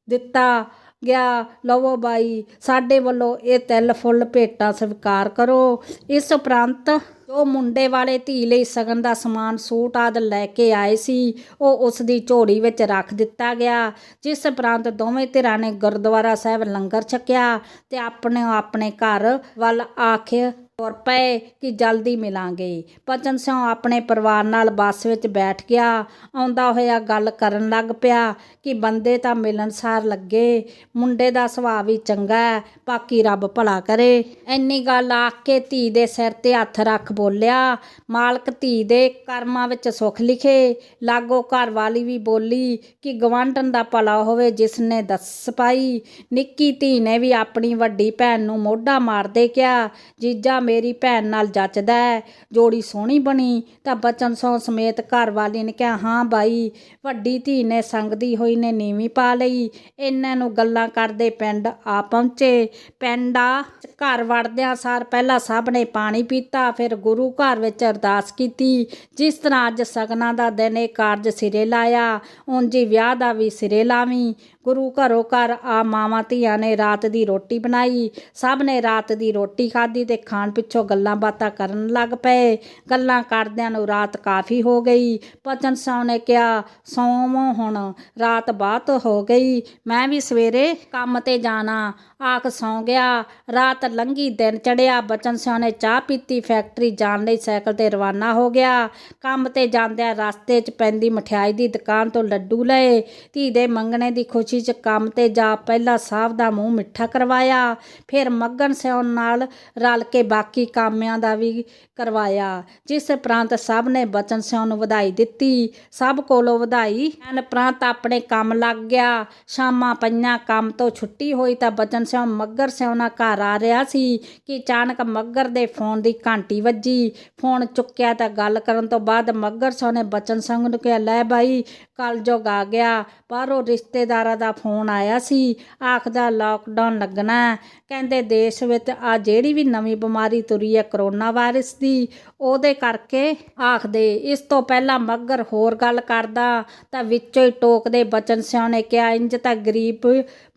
ਦਿੱਤਾ। ਗਿਆ। ਲਵੋ ਬਾਈ, ਸਾਡੇ ਵੱਲੋਂ ਇਹ ਤਿਲ ਫੁੱਲ ਭੇਟਾ ਸਵੀਕਾਰ ਕਰੋ। ਇਸ ਉਪਰੰਤ ਜੋ ਮੁੰਡੇ ਵਾਲੇ ਧੀ ਲਈ ਸਗਨ ਦਾ ਸਮਾਨ, ਸੂਟ ਆਦ ਲੈ ਕੇ ਆਏ ਸੀ, ਉਹ ਉਸ ਦੀ ਝੋਲੀ ਵਿੱਚ ਰੱਖ ਦਿੱਤਾ ਗਿਆ। ਜਿਸ ਉਪਰੰਤ ਦੋਵੇਂ ਧਿਰਾਂ ਨੇ ਗੁਰਦੁਆਰਾ ਸਾਹਿਬ ਲੰਗਰ ਛਕਿਆ ਤੇ ਆਪਣੇ ਆਪਣੇ ਘਰ ਵੱਲ ਆਖੇ ਤੁਰ ਪਏ ਕਿ ਜਲਦੀ ਮਿਲਾਂਗੇ। ਬਚਨ ਸਿੰਘ ਆਪਣੇ ਪਰਿਵਾਰ ਨਾਲ ਬੱਸ ਵਿੱਚ ਬੈਠ ਗਿਆ। ਆਉਂਦਾ ਹੋਇਆ ਗੱਲ ਕਰਨ ਲੱਗ ਪਿਆ ਕਿ ਬੰਦੇ ਤਾਂ ਮਿਲਣਸਾਰ ਲੱਗੇ। ਮੁੰਡੇ ਦਾ ਸੁਭਾਅ ਵੀ ਚੰਗਾ ਹੈ, ਬਾਕੀ ਰੱਬ ਭਲਾ ਕਰੇ। ਇੰਨੀ ਗੱਲ ਆਖ ਕੇ ਧੀ ਦੇ ਸਿਰ ਤੇ ਹੱਥ ਰੱਖ ਬੋਲਿਆ। ਮਾਲਕ ਧੀ ਦੇ ਕਰਮਾਂ ਵਿੱਚ ਸੁੱਖ ਲਿਖੇ। ਲਾਗੋ ਘਰ ਵਾਲੀ ਵੀ ਬੋਲੀ ਕਿ ਗਵਾਂਢਣ ਦਾ ਭਲਾ ਹੋਵੇ ਜਿਸ ਨੇ ਦੱਸ ਪਾਈ। ਨਿੱਕੀ ਧੀ ਨੇ ਵੀ ਆਪਣੀ ਵੱਡੀ ਭੈਣ ਨੂੰ ਮੋਢਾ ਮਾਰਦੇ ਕਿਹਾ, ਜੀਜਾ ਮੇਰੀ ਭੈਣ ਨਾਲ ਜੱਚਦਾ ਹੈ, ਜੋੜੀ ਸੋਹਣੀ ਬਣੀ, ਤਾਂ ਬਚਨ ਸੌ ਸਮੇਤ ਘਰ ਵਾਲੀ ਨੇ ਕਿਹਾ, ਹਾਂ ਬਾਈ, ਵੱਡੀ ਧੀ ਨੇ ਸੰਗਦੀ ਹੋਈ ਨੇ ਨੀਵੀਂ ਪਾ ਲਈ। ਇਹਨਾਂ ਨੂੰ ਗੱਲਾਂ ਕਰਦੇ ਪਿੰਡ ਆ ਪਹੁੰਚੇ। ਪਿੰਡ ਆ ਘਰ ਵੜਦਿਆਂ ਸਾਰ ਪਹਿਲਾਂ ਸਭ ਨੇ ਪਾਣੀ ਪੀਤਾ, ਫਿਰ ਗੁਰੂ ਘਰ ਵਿੱਚ ਅਰਦਾਸ ਕੀਤੀ। ਜਿਸ ਤਰ੍ਹਾਂ ਅੱਜ ਸਗਨਾਂ ਦਾ ਦਿਨ ਇਹ ਕਾਰਜ ਸਿਰੇ ਲਾਇਆ, ਉਂਝ ਵਿਆਹ ਦਾ ਵੀ ਸਿਰੇ ਲਾਵੀਂ। ਗੁਰੂ ਘਰੋਂ ਘਰ ਆ ਮਾਵਾਂ ਧੀਆਂ ਨੇ ਰਾਤ ਦੀ ਰੋਟੀ ਬਣਾਈ। ਸਭ ਨੇ ਰਾਤ ਦੀ ਰੋਟੀ ਖਾਧੀ ਤੇ ਖਾਣ ਪਿੱਛੋਂ ਗੱਲਾਂ ਬਾਤਾਂ ਕਰਨ ਲੱਗ ਪਏ। ਗੱਲਾਂ ਕਰਦਿਆਂ ਨੂੰ ਰਾਤ ਕਾਫੀ ਹੋ ਗਈ। ਪਚਨ ਸਾਹ ਨੇ ਕਿਹਾ ਸੌਵੋ ਹੁਣ, ਰਾਤ ਬਾਤ ਹੋ ਗਈ। ਮੈਂ ਵੀ ਸਵੇਰੇ ਕੰਮ ਤੇ ਜਾਣਾ। ਆਖ ਸੌਂ ਗਿਆ। ਰਾਤ ਲੰਘੀ, ਦਿਨ ਚੜਿਆ ਬਚਨ ਸਿੰਘ ਨੇ ਚਾਹ ਪੀਤੀ, ਫੈਕਟਰੀ ਜਾਣ ਲਈ ਸਾਈਕਲ ਤੇ ਰਵਾਨਾ ਹੋ ਗਿਆ। ਕੰਮ ਤੇ ਜਾਂਦਿਆਂ ਰਸਤੇ 'ਚ ਪੈਂਦੀ ਮਠਿਆਈ ਦੀ ਦੁਕਾਨ ਤੋਂ ਲੱਡੂ ਲਏ। ਧੀ ਦੇ ਮੰਗਣੇ ਦੀ ਖੁਸ਼ੀ ਖੁਸ਼ੀ 'ਚ ਕੰਮ ਤੇ ਜਾ ਪਹਿਲਾਂ ਸਾਹਿਬ ਦਾ ਮੂੰਹ ਮਿੱਠਾ ਕਰਵਾਇਆ, ਫਿਰ ਮੱਗਨ ਸਿਉਣ ਨਾਲ ਰਲ ਕੇ ਬਾਕੀ ਕਾਮਿਆਂ ਦਾ ਵੀ ਕਰਵਾਇਆ। ਜਿਸ ਉਪਰੰਤ ਸਭ ਨੇ ਬਚਨ ਸਿਉ ਨੂੰ ਵਧਾਈ ਦਿੱਤੀ ਸਭ ਕੋਲੋਂ ਵਧਾਈ। ਐਨ ਉਪਰੰਤ ਆਪਣੇ ਕੰਮ ਲੱਗ ਗਿਆ। ਸ਼ਾਮਾਂ ਪਈਆਂ, ਕੰਮ ਤੋਂ ਛੁੱਟੀ ਹੋਈ ਤਾਂ ਬਚਨ ਸਿਉਂ ਮੱਗਰ ਸਿਉਂ ਨਾਲ ਘਰ ਆ ਰਿਹਾ ਸੀ ਕਿ ਅਚਾਨਕ ਮੱਗਰ ਦੇ ਫੋਨ ਦੀ ਘੰਟੀ ਵੱਜੀ। ਫੋਨ ਚੁੱਕਿਆ ਤਾਂ ਗੱਲ ਕਰਨ ਤੋਂ ਬਾਅਦ ਮੱਗਰ ਸਿਉ ਨੇ ਬਚਨ ਸਿੰਘ ਨੂੰ ਕਿਹਾ, ਲੈ ਬਾਈ ਕੱਲ ਜੋਗ ਆ ਗਿਆ। ਬਾਹਰੋਂ ਰਿਸ਼ਤੇਦਾਰਾਂ ਦਾ ਫੋਨ ਆਇਆ ਸੀ, ਆਖਦਾ ਲਾਕਡਾਊਨ ਲੱਗਣਾ ਕਹਿੰਦੇ, ਦੇਸ਼ ਵਿੱਚ ਆ ਜਿਹੜੀ ਵੀ ਨਵੀਂ ਬਿਮਾਰੀ ਤੁਰੀ ਹੈ ਕਰੋਨਾ ਵਾਇਰਸ ਦੀ, ਉਹਦੇ ਕਰਕੇ ਆਖਦੇ, ਇਸ ਤੋਂ ਪਹਿਲਾਂ ਮੱਗਰ ਹੋਰ ਗੱਲ ਕਰਦਾ, ਤਾਂ ਵਿੱਚੋਂ ਹੀ ਟੋਕਦੇ, ਬਚਨ ਸਿਉ ਨੇ ਕਿਹਾ ਇੰਜ ਤਾਂ ਗਰੀਬ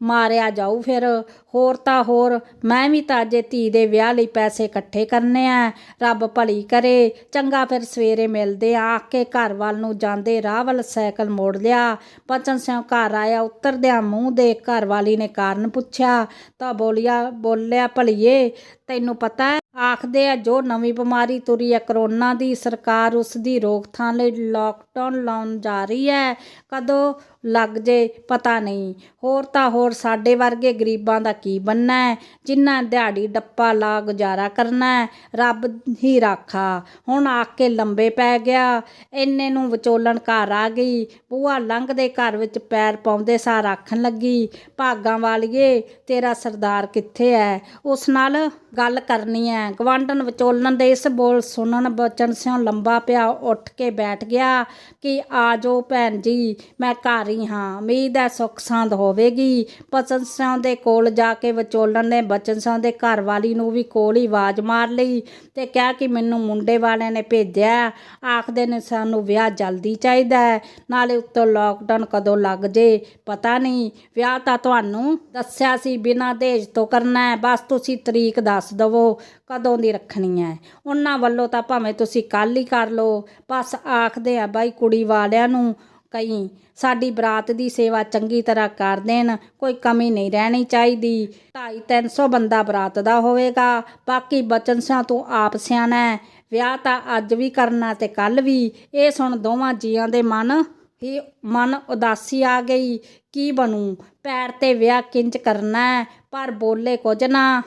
ਮਾਰਿਆ ਜਾਊ ਫਿਰ। ਹੋਰ ਤਾਂ ਹੋਰ, ਮੈਂ ਵੀ ਤਾਂ ਅਜੇ ਧੀ ਦੇ ਵਿਆਹ ਲਈ ਪੈਸੇ ਇਕੱਠੇ ਕਰਨੇ ਆ, ਰੱਬ ਭਲੀ ਕਰੇ। ਚੰਗਾ ਫਿਰ ਸਵੇਰੇ ਮਿਲਦੇ ਆ, ਆਖ ਕੇ ਘਰ ਵੱਲ ਨੂੰ ਜਾਂਦੇ, ਰਾਹ ਵੱਲ ਸਾਈਕਲ ਮੋੜ ਲਿਆ, ਬਚਨ ਸਿਉ ਘਰ ਆਇਆ ਉੱਤਰ ਉਤਰਦਿਆਂ ਮੂੰਹ ਦੇ ਘਰਵਾਲੀ ਨੇ ਕਾਰਨ ਪੁੱਛਿਆ, ਤਾਂ ਬੋਲਿਆ ਬੋਲਿਆ ਭਲੀਏ, ਤੈਨੂੰ ਪਤਾ ਹੈ? ਆਖਦੇ ਆ, ਜੋ ਨਵੀਂ ਬਿਮਾਰੀ ਤੁਰੀ ਹੈ, ਕਰੋਨਾ ਦੀ ਸਰਕਾਰ ਉਸ ਦੀ ਰੋਕਥਾਮ ਲਈ ਲਾਕਡਾਊਨ ਲਾਉਣ ਜਾ ਰਹੀ ਹੈ। ਕਦੋਂ ਲੱਗ ਜੇ, ਪਤਾ ਨਹੀਂ। ਹੋਰ ਤਾਂ ਹੋਰ ਸਾਡੇ ਵਰਗੇ ਗਰੀਬਾਂ ਦਾ ਕੀ ਬੰਨਾ ਹੈ ਜਿਨ੍ਹਾਂ ਦਿਹਾੜੀ ਡੱਪਾ ਲਾ ਗੁਜ਼ਾਰਾ ਕਰਨਾ ਹੈ ਰੱਬ ਹੀ ਰਾਖਾ। ਹੁਣ ਆ ਕੇ ਲੰਬੇ ਪੈ ਗਿਆ। ਇੰਨੇ ਨੂੰ ਵਿਚੋਲਣ ਘਰ ਆ ਗਈ। ਬੂਆ ਲੰਘਦੇ ਘਰ ਵਿੱਚ ਪੈਰ ਪਾਉਂਦੇ ਸਾਰ ਆਖਣ ਲੱਗੀ, ਭਾਗਾਂ ਵਾਲੀਏ, ਤੇਰਾ ਸਰਦਾਰ ਕਿੱਥੇ ਹੈ ਉਸ ਨਾਲ ਗੱਲ ਕਰਨੀ ਹੈ ਗਵਾਂਢਣ ਵਿਚੋਲਣ ਦੇ ਇਸ ਬੋਲ ਸੁਣਨ ਬਚਨ ਸਿਉ ਲੰਬਾ ਪਿਆ ਉੱਠ ਕੇ ਬੈਠ ਗਿਆ ਕਿ, ਆ ਜਾਓ ਭੈਣ ਜੀ, ਮੈਂ ਘਰ ਹੀ ਹਾਂ। ਉਮੀਦ ਹੈ ਸੁੱਖ ਸਾਂਦ ਹੋਵੇਗੀ। ਬਚਨ ਸਿਉ ਦੇ ਕੋਲ ਜਾ ਕੇ ਵਿਚੋਲਣ ਨੇ ਬਚਨ ਸਿੰਘ ਦੇ ਘਰ ਵਾਲੀ ਨੂੰ ਵੀ ਕੋਲ ਹੀ ਆਵਾਜ਼ ਮਾਰ ਲਈ ਤੇ ਕਿਹਾ ਕਿ ਮੈਨੂੰ ਮੁੰਡੇ ਵਾਲਿਆਂ ਨੇ ਭੇਜਿਆ। ਆਖਦੇ ਨੇ ਸਾਨੂੰ ਵਿਆਹ ਜਲਦੀ ਚਾਹੀਦਾ ਹੈ। ਨਾਲੇ ਉੱਤੋਂ ਲੋਕਡਾਊਨ ਕਦੋਂ ਲੱਗ ਜੇ? ਪਤਾ ਨਹੀਂ। ਵਿਆਹ ਤਾਂ ਤੁਹਾਨੂੰ ਦੱਸਿਆ ਸੀ, ਬਿਨਾਂ ਦਹੇਜ ਤੋਂ ਕਰਨਾ ਹੈ। ਬਸ ਤੁਸੀਂ ਤਰੀਕ ਦੱਸ ਦਵੋ, ਕਦੋਂ ਦੀ ਰੱਖਣੀ ਹੈ? ਉਹਨਾਂ ਵੱਲੋਂ ਤਾਂ ਭਾਵੇਂ ਤੁਸੀਂ ਕੱਲ ਹੀ ਕਰ ਲਓ। ਬਸ ਆਖਦੇ ਆ ਬਾਈ ਕੁੜੀ ਵਾਲਿਆਂ ਨੂੰ ਕਈ ਸਾਡੀ ਬਰਾਤ ਦੀ ਸੇਵਾ ਚੰਗੀ ਤਰ੍ਹਾਂ ਕਰ ਦੇਣ, ਕੋਈ ਕਮੀ ਨਹੀਂ ਰਹਿਣੀ ਚਾਹੀਦੀ। 250 300 ਬੰਦਾ ਬਰਾਤ ਦਾ ਹੋਵੇਗਾ, ਬਾਕੀ ਬਚਨ ਸਿਆਂ ਤੂੰ ਆਪ ਸਿਆਣਾ ਵਿਆਹ ਤਾਂ ਅੱਜ ਵੀ ਕਰਨਾ ਤੇ ਕੱਲ ਵੀ। ਇਹ ਸੁਣ ਦੋਵਾਂ ਜੀਆਂ ਦੇ ਮਨ। ਹੀ, ਮਨ ਉਦਾਸੀ ਆ ਗਈ। ਕੀ ਬਣੂ? ਪੈਰ ਤੇ ਵਿਆਹ ਕਿੰਜ ਕਰਨਾ ਪਰ ਬੋਲੇ ਕੁਝ ਨਾ।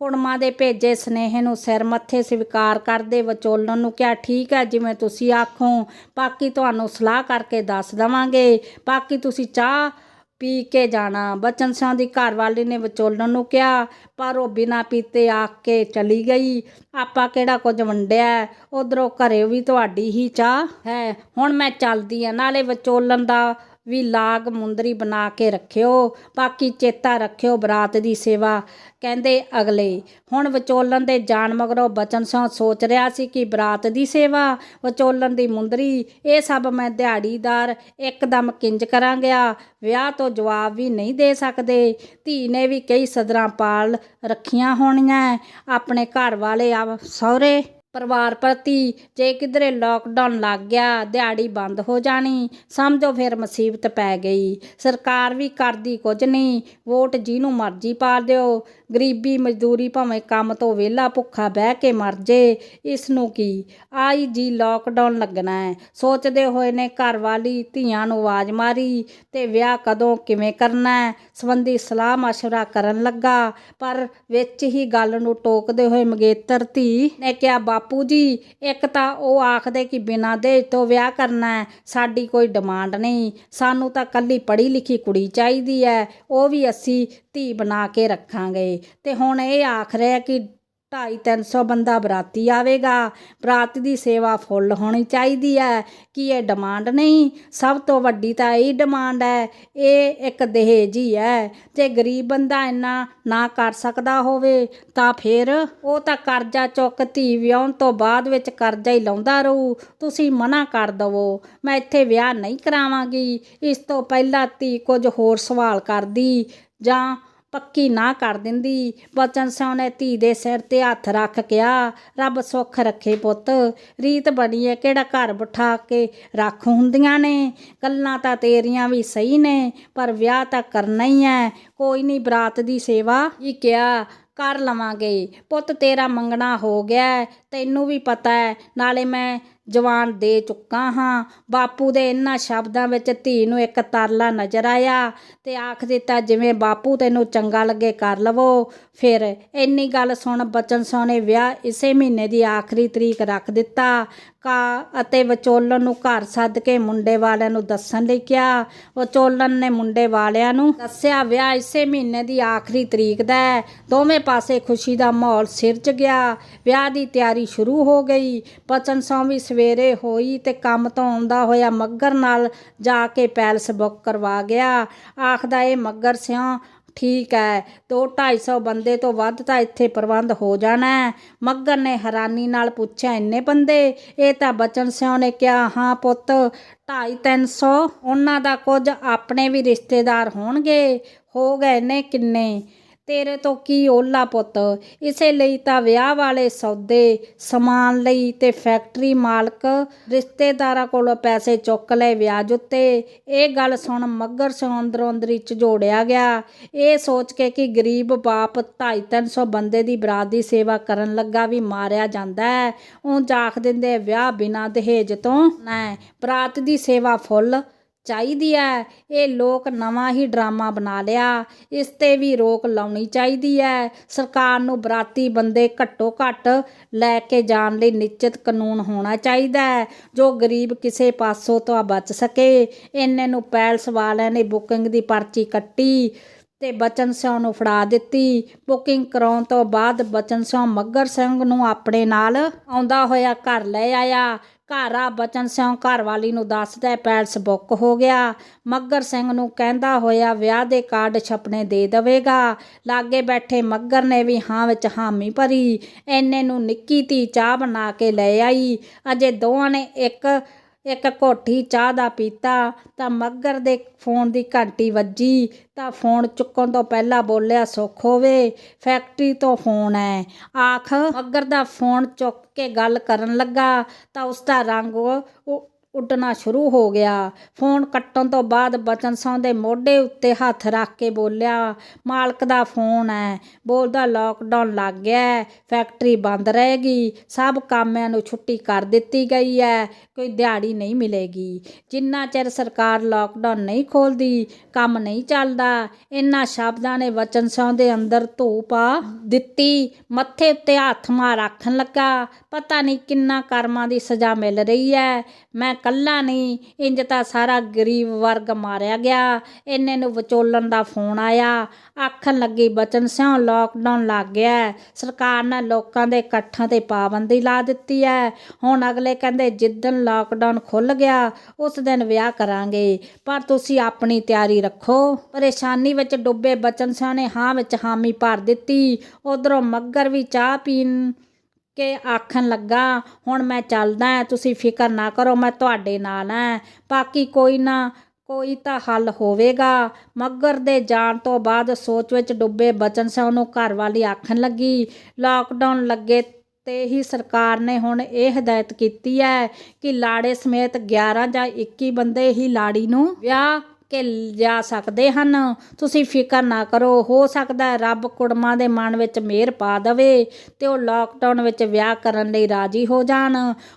ਕੁੜਮਾਂ ਦੇ ਭੇਜੇ ਸਨੇਹ ਨੂੰ ਸਿਰ ਮੱਥੇ ਸਵੀਕਾਰ ਕਰਦੇ ਵਿਚੋਲਣ ਨੂੰ ਕਿਹਾ, ਠੀਕ ਹੈ, ਜਿਵੇਂ ਤੁਸੀਂ ਆਖੋ। ਬਾਕੀ ਤੁਹਾਨੂੰ ਸਲਾਹ ਕਰਕੇ ਦੱਸ ਦਵਾਂਗੇ। ਬਾਕੀ ਤੁਸੀਂ ਚਾਹ ਪੀ ਕੇ ਜਾਣਾ। ਬਚਨ ਸਿੰਘ ਦੀ ਘਰਵਾਲੀ ਨੇ ਵਿਚੋਲਣ ਨੂੰ ਕਿਹਾ, ਪਰ ਉਹ ਬਿਨਾਂ ਪੀਤੇ ਆਖ ਕੇ ਚਲੀ ਗਈ। ਆਪਾਂ ਕਿਹੜਾ ਕੁਝ ਵੰਡਿਆ? ਉਧਰੋਂ ਘਰੇ ਵੀ ਤੁਹਾਡੀ ਹੀ ਚਾਹ ਹੈ। ਹੁਣ ਮੈਂ ਚੱਲਦੀ ਆ ਨਾਲੇ ਵਿਚੋਲਣ ਦਾ ਵੀ ਲਾਗ ਮੁੰਦਰੀ ਬਣਾ ਕੇ ਰੱਖਿਓ, ਬਾਕੀ ਚੇਤਾ ਰੱਖਿਓ ਬਰਾਤ ਦੀ ਸੇਵਾ, ਕਹਿੰਦੇ ਅਗਲੇ। ਹੁਣ ਵਿਚੋਲਨ ਦੇ ਜਾਣ ਮਗਰੋਂ ਬਚਨ ਸਿੰਘ ਸੋਚ ਰਿਹਾ ਸੀ ਕਿ ਬਰਾਤ ਦੀ ਸੇਵਾ ਵਿਚੋਲਨ ਦੀ ਮੁੰਦਰੀ, ਇਹ ਸਭ ਮੈਂ ਦਿਹਾੜੀਦਾਰ ਇੱਕਦਮ ਕਿੰਜ ਕਰਾਂ ਗਿਆ ਵਿਆਹ ਤੋਂ ਜਵਾਬ ਵੀ ਨਹੀਂ ਦੇ ਸਕਦੇ। ਧੀ ਨੇ ਵੀ ਕਈ ਸਦਰਾਂ ਪਾਲ ਰੱਖੀਆਂ ਹੋਣੀਆਂ। ਆਪਣੇ ਘਰ ਵਾਲੇ ਆ ਸਹੁਰੇ ਪਰਿਵਾਰ ਪ੍ਰਤੀ ਜੇ ਕਿਧਰੇ ਲੋਕਡਾਊਨ ਲੱਗ ਗਿਆ, ਦਿਹਾੜੀ ਬੰਦ ਹੋ ਜਾਣੀ, ਸਮਝੋ ਫਿਰ ਮੁਸੀਬਤ ਪੈ ਗਈ। ਸਰਕਾਰ ਵੀ ਕਰਦੀ ਕੁਝ ਨਹੀਂ, ਵੋਟ ਜਿਹਨੂੰ ਮਰਜ਼ੀ ਪਾ ਦਿਓ। ਗਰੀਬੀ ਮਜ਼ਦੂਰੀ ਭਾਵੇਂ ਕੰਮ ਤੋਂ ਵਿਹਲਾ ਭੁੱਖਾ ਬਹਿ ਕੇ ਮਰ ਜੇ ਇਸ ਨੂੰ ਕੀ? ਆਈ ਜੀ ਲੋਕਡਾਊਨ ਲੱਗਣਾ ਹੈ। ਸੋਚਦੇ ਹੋਏ ਨੇ ਘਰ ਵਾਲੀ ਧੀਆਂ ਨੂੰ ਆਵਾਜ਼ ਮਾਰੀ ਤੇ ਵਿਆਹ ਕਦੋਂ ਕਿਵੇਂ ਕਰਨਾ ਹੈ? ਸੰਬੰਧੀ ਸਲਾਹ ਮਸ਼ਵਰਾ ਕਰਨ ਲੱਗਾ, ਪਰ ਵਿੱਚ ਹੀ ਗੱਲ ਨੂੰ ਟੋਕਦੇ ਹੋਏ ਮਗੇਤਰ ਧੀ ਨੇ ਕਿਹਾ ਬਾਪੂ ਜੀ, ਇੱਕ ਤਾਂ ਉਹ ਆਖਦੇ ਕਿ ਬਿਨਾਂ ਦਹੇਜ ਤੋਂ ਵਿਆਹ ਕਰਨਾ ਹੈ, ਸਾਡੀ ਕੋਈ ਡਿਮਾਂਡ ਨਹੀਂ। ਸਾਨੂੰ ਤਾਂ ਕੱਲੀ ਪੜ੍ਹੀ ਲਿਖੀ ਕੁੜੀ ਚਾਹੀਦੀ ਹੈ, ਉਹ ਵੀ ਅਸੀਂ ਧੀ ਬਣਾ ਕੇ ਰੱਖਾਂਗੇ। ਤੇ ਹੁਣ ਇਹ ਆਖ ਰਿਹਾ ਕਿ 250 ਬੰਦਾ ਬਰਾਤੀ ਆਵੇਗਾ। ਬਰਾਤ ਦੀ ਸੇਵਾ ਫੁੱਲ ਹੋਣੀ ਚਾਹੀਦੀ ਹੈ ਕਿ ਇਹ ਡਿਮਾਂਡ ਨਹੀਂ? ਸਭ ਤੋਂ ਵੱਡੀ ਤਾਂ ਇਹ ਡਿਮਾਂਡ ਹੈ ਇਹ ਇੱਕ ਦਹੇਜ ਹੀ ਹੈ ਤੇ ਗਰੀਬ ਬੰਦਾ ਇੰਨਾ ਨਾ ਕਰ ਸਕਦਾ ਹੋਵੇ, ਤਾਂ ਫਿਰ ਉਹ ਤਾਂ ਕਰਜ਼ਾ ਚੁੱਕ ਧੀ ਵਿਆਹੁਣ ਤੋਂ ਬਾਅਦ ਵਿੱਚ ਕਰਜ਼ਾ ਹੀ ਲਾਉਂਦਾ ਰਹੂ। ਤੁਸੀਂ ਮਨਾ ਕਰ ਦਵੋ। ਮੈਂ ਇੱਥੇ ਵਿਆਹ ਨਹੀਂ ਕਰਾਵਾਂਗੀ। ਇਸ ਤੋਂ ਪਹਿਲਾਂ ਧੀ ਕੁਝ ਹੋਰ ਸਵਾਲ ਕਰਦੀ ਜਾਂ ਪੱਕੀ ਨਾ ਕਰ ਦਿੰਦੀ। ਬਚਨ ਸਿੰਘ ਨੇ ਧੀ ਦੇ ਸਿਰ ਤੇ ਹੱਥ ਰੱਖ ਕਿਹਾ ਰੱਬ ਸੁੱਖ ਰੱਖੇ ਪੁੱਤ। ਰੀਤ ਬਣੀ ਹੈ ਕਿਹੜਾ ਘਰ ਬਿਠਾ ਕੇ ਰੱਖ ਹੁੰਦੀਆਂ ਨੇ। ਗੱਲਾਂ ਤਾਂ ਤੇਰੀਆਂ ਵੀ ਸਹੀ ਨੇ, ਪਰ ਵਿਆਹ ਤਾਂ ਕਰਨਾ ਹੀ ਹੈ ਕੋਈ ਨਹੀਂ ਬਰਾਤ ਦੀ ਸੇਵਾ ਹੀ ਕਿਹਾ ਕਰ ਲਵਾਂਗੇ। ਪੁੱਤ ਤੇਰਾ ਮੰਗਣਾ ਹੋ ਗਿਆ। ਤੈਨੂੰ ਵੀ ਪਤਾ ਹੈ ਨਾਲੇ ਮੈਂ ਜਵਾਨ ਦੇ ਚੁੱਕਾ ਹਾਂ। ਬਾਪੂ ਦੇ ਇਹਨਾਂ ਸ਼ਬਦਾਂ ਵਿੱਚ ਧੀ ਨੂੰ ਇੱਕ ਤਰਲਾ ਨਜ਼ਰ ਆਇਆ ਤੇ ਆਖ ਦਿੱਤਾ, ਜਿਵੇਂ ਬਾਪੂ ਤੈਨੂੰ ਚੰਗਾ ਲੱਗੇ ਕਰ ਲਵੋ। ਫਿਰ ਇੰਨੀ ਗੱਲ ਸੁਣ ਬਚਨ ਸਿੰਘ ਨੇ ਵਿਆਹ ਇਸੇ ਮਹੀਨੇ ਦੀ ਆਖਰੀ ਤਰੀਕ ਰੱਖ ਦਿੱਤਾ। ਕਾ ਅਤੇ ਵਿਚੋਲਨ ਨੂੰ ਘਰ ਸੱਦ ਕੇ ਮੁੰਡੇ ਵਾਲਿਆਂ ਨੂੰ ਦੱਸਣ ਲਈ ਕਿਹਾ। ਵਿਚੋਲਨ ਨੇ ਮੁੰਡੇ ਵਾਲਿਆਂ ਨੂੰ ਦੱਸਿਆ, ਵਿਆਹ ਇਸੇ ਮਹੀਨੇ ਦੀ ਆਖਰੀ ਤਰੀਕ ਦਾ ਹੈ। ਦੋਵੇਂ ਪਾਸੇ ਖੁਸ਼ੀ ਦਾ ਮਾਹੌਲ ਸਿਰਜ ਗਿਆ। ਵਿਆਹ ਦੀ ਤਿਆਰੀ ਸ਼ੁਰੂ ਹੋ ਗਈ। ਪਚਨ ਸਿੰਘ ਵੀ ਸਵੇਰੇ ਹੋਈ ਤੇ ਕੰਮ ਤੋਂ ਆਉਂਦਾ ਹੋਇਆ ਮੱਗਰ ਨਾਲ ਜਾ ਕੇ ਪੈਲਸ ਬੁੱਕ ਕਰਵਾ ਗਿਆ। ਆਖਦਾ, ਇਹ ਮੱਗਰ ਸਿਆਂ ਠੀਕ ਹੈ ਦੋ 250 ਬੰਦੇ ਤੋਂ ਵੱਧ ਤਾਂ ਇੱਥੇ ਪ੍ਰਬੰਧ ਹੋ ਜਾਣਾ ਮੱਗਰ ਨੇ ਹੈਰਾਨੀ ਨਾਲ ਪੁੱਛਿਆ, ਇੰਨੇ ਬੰਦੇ? ਇਹ ਤਾਂ ਬਚਨ ਸਿਉ ਨੇ ਕਿਹਾ, ਹਾਂ ਪੁੱਤ 250 300 ਉਹਨਾਂ ਦਾ ਕੁਝ ਆਪਣੇ ਵੀ ਰਿਸ਼ਤੇਦਾਰ ਹੋਣਗੇ। ਹੋ ਗਏ ਨੇ ਕਿੰਨੇ? ਤੇਰੇ ਤੋਂ ਕੀ ਓਲਾ ਪੁੱਤ? ਇਸੇ ਲਈ ਤਾਂ ਵਿਆਹ ਵਾਲੇ ਸੌਦੇ, ਸਮਾਨ ਲਈ ਤੇ ਫੈਕਟਰੀ ਮਾਲਕ ਰਿਸ਼ਤੇਦਾਰਾਂ ਕੋਲੋਂ ਪੈਸੇ ਚੁੱਕ ਲਏ ਵਿਆਜ ਉੱਤੇ। ਇਹ ਗੱਲ ਸੁਣ ਮੱਗਰ ਸਿੰਘ ਅੰਦਰੋਂ ਅੰਦਰੀ ਝੋੜਿਆ ਗਿਆ। ਇਹ ਸੋਚ ਕੇ ਕਿ ਗਰੀਬ ਬਾਪ 250 ਬੰਦੇ ਦੀ ਬਰਾਤ ਦੀ ਸੇਵਾ ਕਰਨ ਲੱਗਾ ਵੀ ਮਾਰਿਆ ਜਾਂਦਾ ਹੈ। ਉਹ ਜਾਖ ਦਿੰਦੇ ਵਿਆਹ ਬਿਨਾਂ ਦਹੇਜ ਤੋਂ ਨਾ ਬਰਾਤ ਦੀ ਸੇਵਾ ਫੁੱਲ। ਚਾਹੀਦੀ ਹੈ ਇਹ ਲੋਕ ਨਵਾਂ ਹੀ ਡਰਾਮਾ ਬਣਾ ਲਿਆ। ਇਸ ਤੇ ਵੀ ਰੋਕ ਲਾਉਣੀ ਚਾਹੀਦੀ ਹੈ ਸਰਕਾਰ ਨੂੰ ਬਰਾਤੀ ਬੰਦੇ ਘੱਟੋ ਘੱਟ ਲੈ ਕੇ ਜਾਣ ਲਈ ਨਿਸ਼ਚਿਤ ਕਾਨੂੰਨ ਹੋਣਾ ਚਾਹੀਦਾ ਹੈ ਜੋ ਗਰੀਬ ਕਿਸੇ ਪਾਸੋਂ ਤੋਂ ਬਚ ਸਕੇ। ਇੰਨੇ ਨੂੰ ਪੈਲਸ ਵਾਲਿਆਂ ਨੇ ਬੁਕਿੰਗ ਦੀ ਪਰਚੀ ਕੱਟੀ ਤੇ ਬਚਨ ਸਿੰਘ ਨੂੰ ਫੜਾ ਦਿੱਤੀ। ਬੁਕਿੰਗ ਕਰਾਉਣ ਤੋਂ ਬਾਅਦ ਬਚਨ ਸਿੰਘ ਮੱਗਰ ਸਿੰਘ ਨੂੰ ਆਪਣੇ ਨਾਲ ਆਉਂਦਾ ਹੋਇਆ ਘਰ ਲੈ ਆਇਆ। ਘਰ ਆ, ਬਚਨ ਸਿੰਘ ਘਰਵਾਲੀ ਨੂੰ ਦੱਸਦਾ, ਪੈਲਸ ਬੁੱਕ ਹੋ ਗਿਆ। ਮੱਗਰ ਸਿੰਘ ਨੂੰ ਕਹਿੰਦਾ ਹੋਇਆ, ਵਿਆਹ ਦੇ ਕਾਰਡ ਛਪਣੇ ਦੇ ਦੇਵੇਗਾ। ਲਾਗੇ ਬੈਠੇ ਮੱਗਰ ਨੇ ਵੀ ਹਾਂ ਵਿੱਚ ਹਾਮੀ ਭਰੀ। ਐਨੇ ਨੂੰ ਨਿੱਕੀ ਧੀ ਚਾਹ ਬਣਾ ਕੇ ਲੈ ਆਈ। ਅਜੇ ਦੋਵਾਂ ਨੇ ਇੱਕ ਇੱਕ ਕੋਠੀ ਚਾਹ ਦਾ ਪੀਤਾ, ਤਾਂ ਮੱਗਰ ਦੇ ਫੋਨ ਦੀ ਘੰਟੀ ਵੱਜੀ, ਤਾਂ ਫੋਨ ਚੁੱਕਣ ਤੋਂ ਪਹਿਲਾਂ ਬੋਲਿਆ, ਸੁੱਖ ਹੋਵੇ, ਫੈਕਟਰੀ ਤੋਂ ਫੋਨ ਹੈ ਆਖ ਮੱਗਰ ਦਾ ਫੋਨ ਚੁੱਕ ਕੇ ਗੱਲ ਕਰਨ ਲੱਗਾ, ਤਾਂ ਉਸ ਦਾ ਰੰਗ ਉਹ ਉੱਡਣਾ ਸ਼ੁਰੂ ਹੋ ਗਿਆ। ਫੋਨ ਕੱਟਣ ਤੋਂ ਬਾਅਦ ਬਚਨ ਸਿੰਘ ਦੇ ਮੋਢੇ ਉੱਤੇ ਹੱਥ ਰੱਖ ਕੇ ਬੋਲਿਆ, ਮਾਲਕ ਦਾ ਫੋਨ ਹੈ ਬੋਲਦਾ ਲੋਕਡਾਊਨ ਲੱਗ ਗਿਆ ਫੈਕਟਰੀ ਬੰਦ ਰਹੇਗੀ, ਸਭ ਕਾਮਿਆਂ ਨੂੰ ਛੁੱਟੀ ਕਰ ਦਿੱਤੀ ਗਈ ਹੈ ਕੋਈ ਦਿਹਾੜੀ ਨਹੀਂ ਮਿਲੇਗੀ। ਜਿੰਨਾ ਚਿਰ ਸਰਕਾਰ ਲੋਕਡਾਊਨ ਨਹੀਂ ਖੋਲਦੀ ਕੰਮ ਨਹੀਂ ਚੱਲਦਾ ਇਹਨਾਂ ਸ਼ਬਦਾਂ ਨੇ ਬਚਨ ਸਿੰਘ ਦੇ ਅੰਦਰ ਧੂ ਪਾ ਦਿੱਤੀ, ਮੱਥੇ ਉੱਤੇ ਹੱਥ ਮਾਰ ਰੱਖਣ ਲੱਗਾ, ਪਤਾ ਨਹੀਂ ਕਿੰਨਾ ਕਰਮਾਂ ਦੀ ਸਜ਼ਾ ਮਿਲ ਰਹੀ ਹੈ ਮੈਂ ਕੱਲਾ ਨਹੀਂ, ਇੰਜ ਤਾਂ ਸਾਰਾ ਗਰੀਬ ਵਰਗ ਮਾਰਿਆ ਗਿਆ। ਇੰਨੇ ਨੂੰ ਵਿਚੋਲਨ ਦਾ ਫੋਨ ਆਇਆ। ਆਖਣ ਲੱਗੀ, ਬਚਨ ਸਿੰਘ ਲੋਕਡਾਊਨ ਲੱਗ ਗਿਆ ਸਰਕਾਰ ਨੇ ਲੋਕਾਂ ਦੇ ਇਕੱਠਾਂ ਤੇ ਪਾਬੰਦੀ ਲਾ ਦਿੱਤੀ ਹੈ। ਹੁਣ ਅਗਲੇ ਕਹਿੰਦੇ, ਜਿੱਦਣ ਲੋਕਡਾਊਨ ਖੁੱਲ ਗਿਆ, ਉਸ ਦਿਨ ਵਿਆਹ ਕਰਾਂਗੇ। ਪਰ ਤੁਸੀਂ ਆਪਣੀ ਤਿਆਰੀ ਰੱਖੋ। ਪਰੇਸ਼ਾਨੀ ਵਿੱਚ ਡੁੱਬੇ ਬਚਨ ਸਿੰਘ ਨੇ ਹਾਂ ਵਿੱਚ ਹਾਮੀ ਭਰ ਦਿੱਤੀ। ਉਧਰੋਂ ਮੱਗਰ ਵੀ ਚਾਹ ਪੀਣ ਕੇ ਆਖਣ ਲੱਗਾ, ਹੁਣ ਮੈਂ ਚੱਲਦਾ ਤੁਸੀਂ ਫਿਕਰ ਨਾ ਕਰੋ, ਮੈਂ ਤੁਹਾਡੇ ਨਾਲ ਹਾਂ ਬਾਕੀ ਕੋਈ ਨਾ, ਕੋਈ ਤਾਂ ਹੱਲ ਹੋਵੇਗਾ। ਮੱਗਰ ਦੇ ਜਾਣ ਤੋਂ ਬਾਅਦ ਸੋਚ ਵਿੱਚ ਡੁੱਬੇ ਬਚਨ ਸਿੰਘ ਨੂੰ ਘਰ ਵਾਲੀ ਆਖਣ ਲੱਗੀ ਲਾਕਡਾਊਨ ਲੱਗੇ ਤੇ ਹੀ ਸਰਕਾਰ ਨੇ ਹੁਣ ਇਹ ਹਦਾਇਤ ਕੀਤੀ ਹੈ ਕਿ ਲਾੜੇ ਸਮੇਤ 11 ਜਾਂ 21 ਬੰਦੇ ਹੀ ਲਾੜੀ ਨੂੰ ਵਿਆਹ ਕੇ ਜਾ ਸਕਦੇ ਹਨ। ਤੁਸੀਂ ਫਿਕਰ ਨਾ ਕਰੋ, ਹੋ ਸਕਦਾ ਰੱਬ ਕੁੜਮਾਂ ਦੇ ਮਨ ਵਿੱਚ ਮਿਹਰ ਪਾ ਦੇਵੇ ਤੇ ਉਹ ਲਾਕਡਾਊਨ ਵਿੱਚ ਵਿਆਹ ਕਰਨ ਲਈ ਰਾਜੀ ਹੋ ਜਾਣ।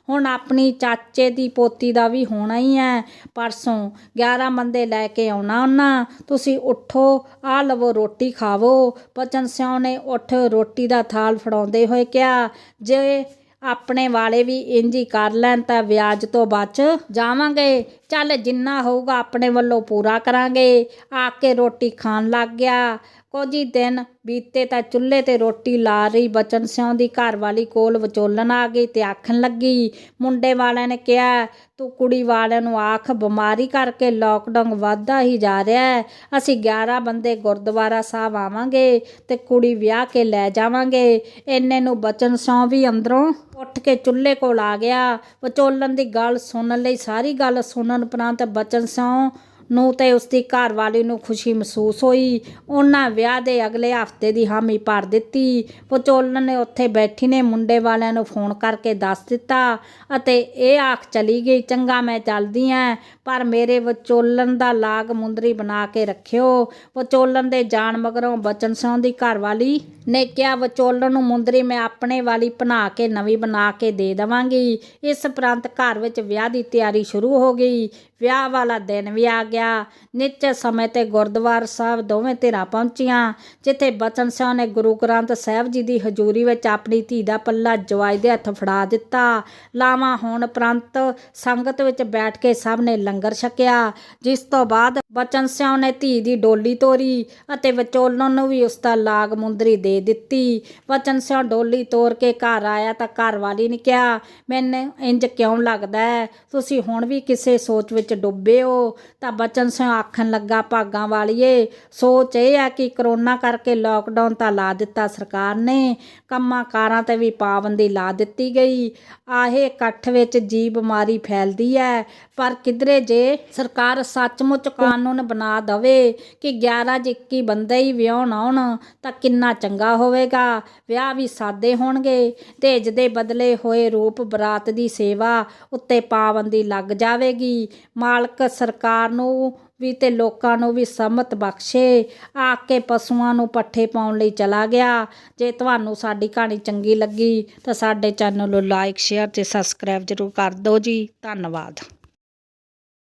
ਹੁਣ ਆਪਣੀ ਚਾਚੇ ਦੀ ਪੋਤੀ ਦਾ ਵੀ ਹੋਣਾ ਹੀ ਹੈ। ਪਰਸੋਂ 11 ਬੰਦੇ ਲੈ ਕੇ ਆਉਣਾ ਉਹਨਾਂ। ਤੁਸੀਂ ਉੱਠੋ ਆ ਲਵੋ ਰੋਟੀ ਖਾਵੋ। ਬਚਨ ਸਿਉ ਨੇ ਉੱਠ, ਰੋਟੀ ਦਾ ਥਾਲ ਫੜਾਉਂਦੇ ਹੋਏ ਕਿਹਾ, ਜੇ ਆਪਣੇ ਵਾਲੇ ਵੀ ਇੰਜ ਹੀ ਕਰ ਲੈਣ ਤਾਂ ਵਿਆਜ ਤੋਂ ਬਚ ਜਾਵਾਂਗੇ। ਚੱਲ ਜਿੰਨਾ ਹੋਊਗਾ ਆਪਣੇ ਵੱਲੋਂ ਪੂਰਾ ਕਰਾਂਗੇ। ਆ ਕੇ ਰੋਟੀ ਖਾਣ ਲੱਗ ਗਿਆ। ਕੁਝ ਹੀ ਦਿਨ ਬੀਤੇ ਤਾਂ ਚੁੱਲ੍ਹੇ ਤੇ ਰੋਟੀ ਲਾ ਰਹੀ ਬਚਨ ਸਿਉਂ ਦੀ ਘਰ ਵਾਲੀ ਕੋਲ ਵਿਚੋਲਣ ਆ ਗਈ ਤੇ ਆਖਣ ਲੱਗੀ, ਮੁੰਡੇ ਵਾਲਿਆਂ ਨੇ ਕਿਹਾ, ਤੂੰ ਕੁੜੀ ਵਾਲਿਆਂ ਨੂੰ ਆਖ, ਬਿਮਾਰੀ ਕਰਕੇ ਲੋਕਡਾਊਨ ਵੱਧਦਾ ਹੀ ਜਾ ਰਿਹਾ ਹੈ। ਅਸੀਂ 11 ਬੰਦੇ ਗੁਰਦੁਆਰਾ ਸਾਹਿਬ ਆਵਾਂਗੇ ਤੇ ਕੁੜੀ ਵਿਆਹ ਕੇ ਲੈ ਜਾਵਾਂਗੇ। ਇੰਨੇ ਨੂੰ ਬਚਨ ਸਿਉਂ ਵੀ ਅੰਦਰੋਂ ਉੱਠ ਕੇ ਚੁੱਲ੍ਹੇ ਕੋਲ ਆ ਗਿਆ। ਵਿਚੋਲਣ ਦੀ ਗੱਲ ਸੁਣਨ ਲਈ ਸਾਰੀ ਗੱਲ ਸੁਣਨ ਉਪਰੰਤ ਬਚਨ ਸਿਉਂ ਨੂੰ ਤੇ ਉਸਦੀ ਘਰ ਵਾਲੀ ਨੂੰ ਖੁਸ਼ੀ ਮਹਿਸੂਸ ਹੋਈ। ਉਹਨਾਂ ਵਿਆਹ ਦੇ ਅਗਲੇ ਹਫ਼ਤੇ ਦੀ ਹਾਮੀ ਭਰ ਦਿੱਤੀ। ਵਿਚੋਲਨ ਨੇ ਉੱਥੇ ਬੈਠੀ ਨੇ। ਮੁੰਡੇ ਵਾਲਿਆਂ ਨੂੰ ਫੋਨ ਕਰਕੇ ਦੱਸ ਦਿੱਤਾ ਅਤੇ ਇਹ ਆਖ ਚਲੀ ਗਈ, ਚੰਗਾ ਮੈਂ ਚੱਲਦੀ ਆਂ। ਪਰ ਮੇਰੇ ਵਿਚੋਲਨ ਦਾ ਲਾਗ ਮੁੰਦਰੀ ਬਣਾ ਕੇ ਰੱਖਿਓ। ਵਿਚੋਲਨ ਦੇ ਜਾਣ ਮਗਰੋਂ ਬਚਨ ਸਿੰਘ ਦੀ ਘਰਵਾਲੀ ਨੇ ਕਿਹਾ ਵਿਚੋਲਨ ਨੂੰ ਮੁੰਦਰੀ ਮੈਂ ਆਪਣੇ ਵਾਲੀ ਬਣਾ ਕੇ ਨਵੀਂ ਬਣਾ ਕੇ ਦੇ ਦੇਵਾਂਗੀ। ਇਸ ਉਪਰੰਤ ਘਰ ਵਿੱਚ ਵਿਆਹ ਦੀ ਤਿਆਰੀ ਸ਼ੁਰੂ ਹੋ ਗਈ। ਵਿਆਹ ਵਾਲਾ ਦਿਨ ਵੀ ਆ ਗਿਆ। ਨਿਸ਼ਚਿਤ ਸਮੇਂ ਤੇ ਗੁਰਦੁਆਰਾ ਸਾਹਿਬ ਦੋਵੇਂ ਧਿਰਾਂ ਪਹੁੰਚੀਆਂ, ਜਿੱਥੇ ਬਚਨ ਸਿੰਘ ਨੇ ਗੁਰੂ ਗ੍ਰੰਥ ਸਾਹਿਬ ਜੀ ਦੀ ਹਜ਼ੂਰੀ ਵਿੱਚ ਆਪਣੀ ਧੀ ਦਾ ਪੱਲਾ ਜਵਾਈ ਦੇ ਹੱਥ ਫੜਾ ਦਿੱਤਾ। ਲਾਵਾਂ ਹੋਣ ਉਪਰੰਤ ਸੰਗਤ ਵਿੱਚ ਬੈਠ ਕੇ ਸਭ ਨੇ ਲੰਗਰ ਛਕਿਆ, ਜਿਸ ਤੋਂ ਬਾਅਦ ਬਚਨ ਸਿੰਘ ਨੇ ਧੀ ਦੀ ਡੋਲੀ ਤੋਰੀ ਅਤੇ ਵਿਚੋਲਨ ਨੂੰ ਵੀ ਉਸ ਦਾ ਲਾਗ ਮੁੰਦਰੀ ਦੇ ਦਿੱਤੀ। ਬਚਨ ਸਿੰਘ ਡੋਲੀ ਤੋਰ ਕੇ ਘਰ ਆਇਆ ਤਾਂ ਘਰ ਵਾਲੀ ਨੇ ਕਿਹਾ, ਮੈਨੂੰ ਇੰਜ ਕਿਉਂ ਲੱਗਦਾ ਹੈ? ਤੁਸੀਂ ਹੁਣ ਵੀ ਕਿਸੇ ਸੋਚ ਵਿੱਚ ਡੁੱਬੇ ਹੋ? ਤਾਂ ਬਚਨ ਸਿੰਘ ਆਖਣ ਲੱਗਾ, ਭਾਗਾਂ ਵਾਲੀਏ, ਸੋਚ ਇਹ ਹੈ ਕਿ ਕਰੋਨਾ ਕਰਕੇ ਲੋਕਡਾਊਨ ਤਾਂ ਲਾ ਦਿੱਤਾ ਸਰਕਾਰ ਨੇ, ਕੰਮਾਂ ਕਾਰਾਂ ਤੇ ਵੀ ਪਾਬੰਦੀ ਲਾ ਦਿੱਤੀ ਗਈ। ਆਹੇ ਇਕੱਠ ਵਿੱਚ ਜੀ ਬਿਮਾਰੀ ਫੈਲਦੀ ਹੈ, ਪਰ ਕਿਧਰੇ ਜੇ ਸਰਕਾਰ ਸੱਚਮੁੱਚ ਕਾਨੂੰਨ ਬਣਾ ਦਵੇ ਕਿ 11 ਚ 21 ਬੰਦੇ ਹੀ ਵਿਆਹਣ ਆਉਣ, ਤਾਂ ਕਿੰਨਾ ਚੰਗਾ ਹੋਵੇਗਾ? ਵਿਆਹ ਵੀ ਸਾਦੇ ਹੋਣਗੇ। ਤੇਜ ਦੇ ਬਦਲੇ ਹੋਏ ਰੂਪ ਬਰਾਤ ਦੀ ਸੇਵਾ ਉੱਤੇ ਪਾਬੰਦੀ ਲੱਗ ਜਾਵੇਗੀ। ਮਾਲਕ ਸਰਕਾਰ ਨੂੰ ਵੀ ਤੇ ਲੋਕਾਂ ਨੂੰ ਵੀ ਸਮਤ ਬਖਸ਼ੇ। ਆ ਕੇ ਪਸ਼ੂਆਂ ਨੂੰ ਪੱਠੇ ਪਾਉਣ ਲਈ ਚਲਾ ਗਿਆ। ਜੇ ਤੁਹਾਨੂੰ ਸਾਡੀ ਕਹਾਣੀ ਚੰਗੀ ਲੱਗੀ, ਤਾਂ ਸਾਡੇ ਚੈਨਲ ਨੂੰ ਲਾਈਕ ਸ਼ੇਅਰ ਤੇ ਸਬਸਕ੍ਰਾਈਬ ਜ਼ਰੂਰ ਕਰ ਦਿਓ ਜੀ। ਧੰਨਵਾਦ।